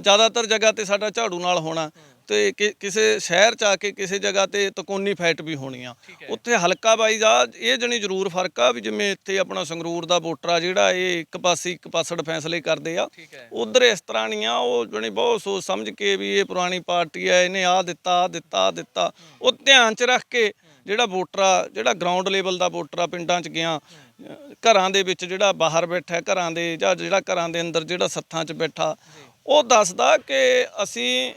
ਜ਼ਿਆਦਾਤਰ ਜਗ੍ਹਾ ਤੇ ਸਾਡਾ ਝਾੜੂ ਨਾਲ ਹੋਣਾ ਤੇ ਕਿ- ਕਿਸੇ ਸ਼ਹਿਰ ਚ ਆ ਕੇ ਕਿਸੇ ਜਗ੍ਹਾ ਤੇ ਤਕੋਨੀ ਫਾਈਟ ਵੀ ਹੋਣੀ ਆ। ਉੱਥੇ ਹਲਕਾ ਬਾਈਜ਼ ਆ ਇਹ ਜਣੀ ਜ਼ਰੂਰ ਫ਼ਰਕ ਆ ਵੀ ਜਿਵੇਂ ਇੱਥੇ ਆਪਣਾ ਸੰਗਰੂਰ ਦਾ ਵੋਟਰ ਆ ਜਿਹੜਾ ਇਹ ਇੱਕ ਪਾਸੇ ਇੱਕ ਪਾਸੜ ਫੈਸਲੇ ਕਰਦੇ ਆ। ਠੀਕ ਹੈ। ਉਧਰ ਇਸ ਤਰ੍ਹਾਂ ਨਹੀਂ ਆ ਉਹ ਜਣੀ ਬਹੁਤ ਸੋਚ ਸਮਝ ਕੇ ਵੀ ਇਹ ਪੁਰਾਣੀ ਪਾਰਟੀ ਆ ਇਹਨੇ ਆ ਦਿੱਤਾ ਆ ਦਿੱਤਾ ਆ ਦਿੱਤਾ। ਉਹ ਧਿਆਨ ਚ ਰੱਖ ਕੇ ਜਿਹੜਾ ਵੋਟਰ ਆ ਜਿਹੜਾ ਗਰਾਊਂਡ ਲੈਵਲ ਦਾ ਵੋਟਰ ਆ ਪਿੰਡਾਂ ਚ ਗਿਆ ਅਹ ਘਰਾਂ ਦੇ ਵਿੱਚ ਜਿਹੜਾ ਬਾਹਰ ਬੈਠਾ ਹੈ, ਘਰਾਂ ਦੇ ਜਾਂ ਜਿਹੜਾ ਘਰਾਂ ਦੇ ਅੰਦਰ ਜਿਹੜਾ ਸੱਥਾਂ 'ਚ ਬੈਠਾ ਉਹ ਦੱਸਦਾ ਕਿ ਅਸੀਂ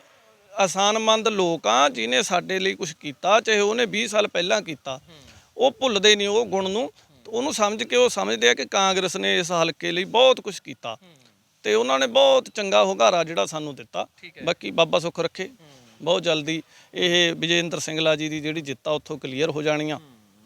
ਆਸਾਨਮੰਦ ਲੋਕ ਆ ਜਿਨੇ ਸਾਡੇ ਲਈ ਕੁਝ ਕੀਤਾ ਚਾਹੇ ਉਹਨੇ 20 ਸਾਲ ਪਹਿਲਾਂ ਕੀਤਾ ਉਹ ਭੁੱਲਦੇ ਨਹੀਂ ਉਹ ਗੁਣ ਨੂੰ। ਉਹਨੂੰ ਸਮਝ ਕੇ ਉਹ ਸਮਝਦੇ ਆ ਕਿ ਕਾਂਗਰਸ ਨੇ ਇਸ ਹਲਕੇ ਲਈ ਬਹੁਤ ਕੁਝ ਕੀਤਾ। ਤੇ ਉਹਨਾਂ ਨੇ ਬਹੁਤ ਚੰਗਾ ਹੁਗਾਰਾ ਜਿਹੜਾ ਸਾਨੂੰ ਦਿੱਤਾ। ਬਾਕੀ ਬਾਬਾ ਸੁੱਖ ਰੱਖੇ। ਬਹੁਤ ਜਲਦੀ ਇਹ ਵਿਜੇਂਦਰ ਸਿੰਗਲਾ ਜੀ ਦੀ ਜਿਹੜੀ ਜਿੱਤ ਆ ਉੱਥੋਂ ਕਲੀਅਰ ਹੋ ਜਾਣੀਆਂ।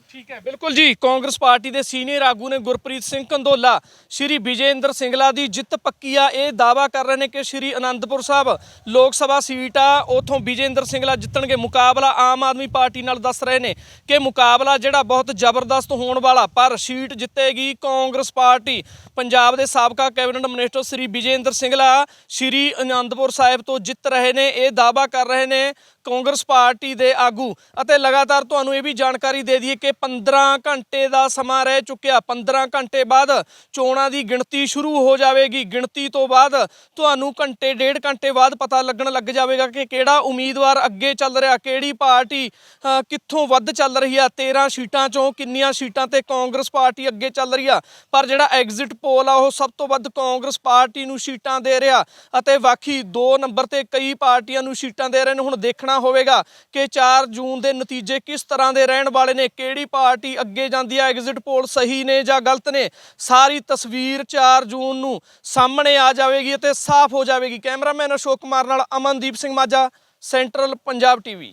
ਠੀਕ ਹੈ, ਬਿਲਕੁਲ ਜੀ। ਕਾਂਗਰਸ ਪਾਰਟੀ ਦੇ ਸੀਨੀਅਰ ਆਗੂ ਨੇ ਗੁਰਪ੍ਰੀਤ ਸਿੰਘ ਕੰਦੋਲਾ, ਸ਼੍ਰੀ ਵਿਜੇਂਦਰ ਸਿੰਗਲਾ ਦੀ ਜਿੱਤ ਪੱਕੀ ਆ। ਇਹ ਦਾਵਾ ਕਰ ਰਹੇ ਨੇ ਕਿ ਸ਼੍ਰੀ ਅਨੰਦਪੁਰ ਸਾਹਿਬ ਲੋਕ ਸਭਾ ਸੀਟ ਆ ਉਥੋਂ ਵਿਜੇਂਦਰ ਸਿੰਗਲਾ ਜਿੱਤਣਗੇ। ਮੁਕਾਬਲਾ ਆਮ ਆਦਮੀ ਪਾਰਟੀ ਨਾਲ ਦੱਸ ਰਹੇ ਨੇ ਕਿ ਮੁਕਾਬਲਾ ਜਿਹੜਾ ਬਹੁਤ ਜ਼ਬਰਦਸਤ ਹੋਣ ਵਾਲਾ, ਪਰ ਸੀਟ ਜਿੱਤੇਗੀ ਕਾਂਗਰਸ ਪਾਰਟੀ। ਪੰਜਾਬ ਦੇ ਸਾਬਕਾ ਕੈਬਨਿਟ ਮਿਨਿਸਟਰ ਸ਼੍ਰੀ ਵਿਜੇਂਦਰ ਸਿੰਗਲਾ ਸ਼੍ਰੀ ਅਨੰਦਪੁਰ ਸਾਹਿਬ ਤੋਂ ਜਿੱਤ ਰਹੇ ਨੇ। ਇਹ ਦਾਵਾ ਕਰ ਰਹੇ ਨੇ ਕਾਂਗਰਸ ਪਾਰਟੀ ਦੇ ਆਗੂ। ਅਤੇ ਲਗਾਤਾਰ ਤੁਹਾਨੂੰ ਇਹ ਵੀ ਜਾਣਕਾਰੀ ਦੇ ਦਈਏ ਕਿ 15 ਘੰਟੇ ਦਾ ਸਮਾਂ ਰਹਿ ਚੁੱਕਿਆ। 15 ਘੰਟੇ ਬਾਅਦ ਚੋਣਾਂ ਦੀ ਗਿਣਤੀ ਸ਼ੁਰੂ ਹੋ ਜਾਵੇਗੀ। ਗਿਣਤੀ ਤੋਂ ਬਾਅਦ ਤੁਹਾਨੂੰ ਘੰਟੇ, ਡੇਢ ਘੰਟੇ ਬਾਅਦ ਪਤਾ ਲੱਗਣ ਲੱਗ ਜਾਵੇਗਾ ਕਿ ਕਿਹੜਾ ਉਮੀਦਵਾਰ ਅੱਗੇ ਚੱਲ ਰਿਹਾ, ਕਿਹੜੀ ਪਾਰਟੀ ਕਿੱਥੋਂ ਵੱਧ ਚੱਲ ਰਹੀ ਆ। 13 ਸੀਟਾਂ ਚੋਂ ਕਿੰਨੀਆਂ ਸੀਟਾਂ ਤੇ ਕਾਂਗਰਸ ਪਾਰਟੀ ਅੱਗੇ ਚੱਲ ਰਹੀ ਆ। ਪਰ ਜਿਹੜਾ ਐਗਜ਼ਿਟ ਪੋਲ ਆ, ਉਹ ਸਭ ਤੋਂ ਵੱਧ ਕਾਂਗਰਸ ਪਾਰਟੀ ਨੂੰ ਸੀਟਾਂ ਦੇ ਰਿਹਾ। ਅਤੇ ਬਾਕੀ 2 ਨੰਬਰ ਤੇ ਕਈ ਪਾਰਟੀਆਂ ਨੂੰ ਸੀਟਾਂ ਦੇ ਰਹੇ ਨੇ। ਹੁਣ ਦੇਖਣਾ ਹੋਵੇਗਾ ਕਿ 4 ਜੂਨ ਦੇ ਨਤੀਜੇ ਕਿਸ ਤਰ੍ਹਾਂ ਦੇ ਰਹਿਣ ਵਾਲੇ ਨੇ, ਕਿਹੜੀ ਪਾਰਟੀ ਅੱਗੇ ਜਾਂਦੀ ਹੈ ਐਗਜ਼ਿਟ ਪੋਲ ਸਹੀ ਨੇ ਜਾਂ ਗਲਤ ਨੇ? ਸਾਰੀ ਤਸਵੀਰ 4 ਜੂਨ ਨੂੰ ਸਾਹਮਣੇ ਆ ਜਾਵੇਗੀ ਅਤੇ ਸਾਫ਼ ਹੋ ਜਾਵੇਗੀ। ਕੈਮਰਾਮੈਨ ਅਸ਼ੋਕ ਕੁਮਾਰ ਨਾਲ ਅਮਨਦੀਪ ਸਿੰਘ ਮਾਝਾ, ਸੈਂਟਰਲ ਪੰਜਾਬ ਟੀਵੀ।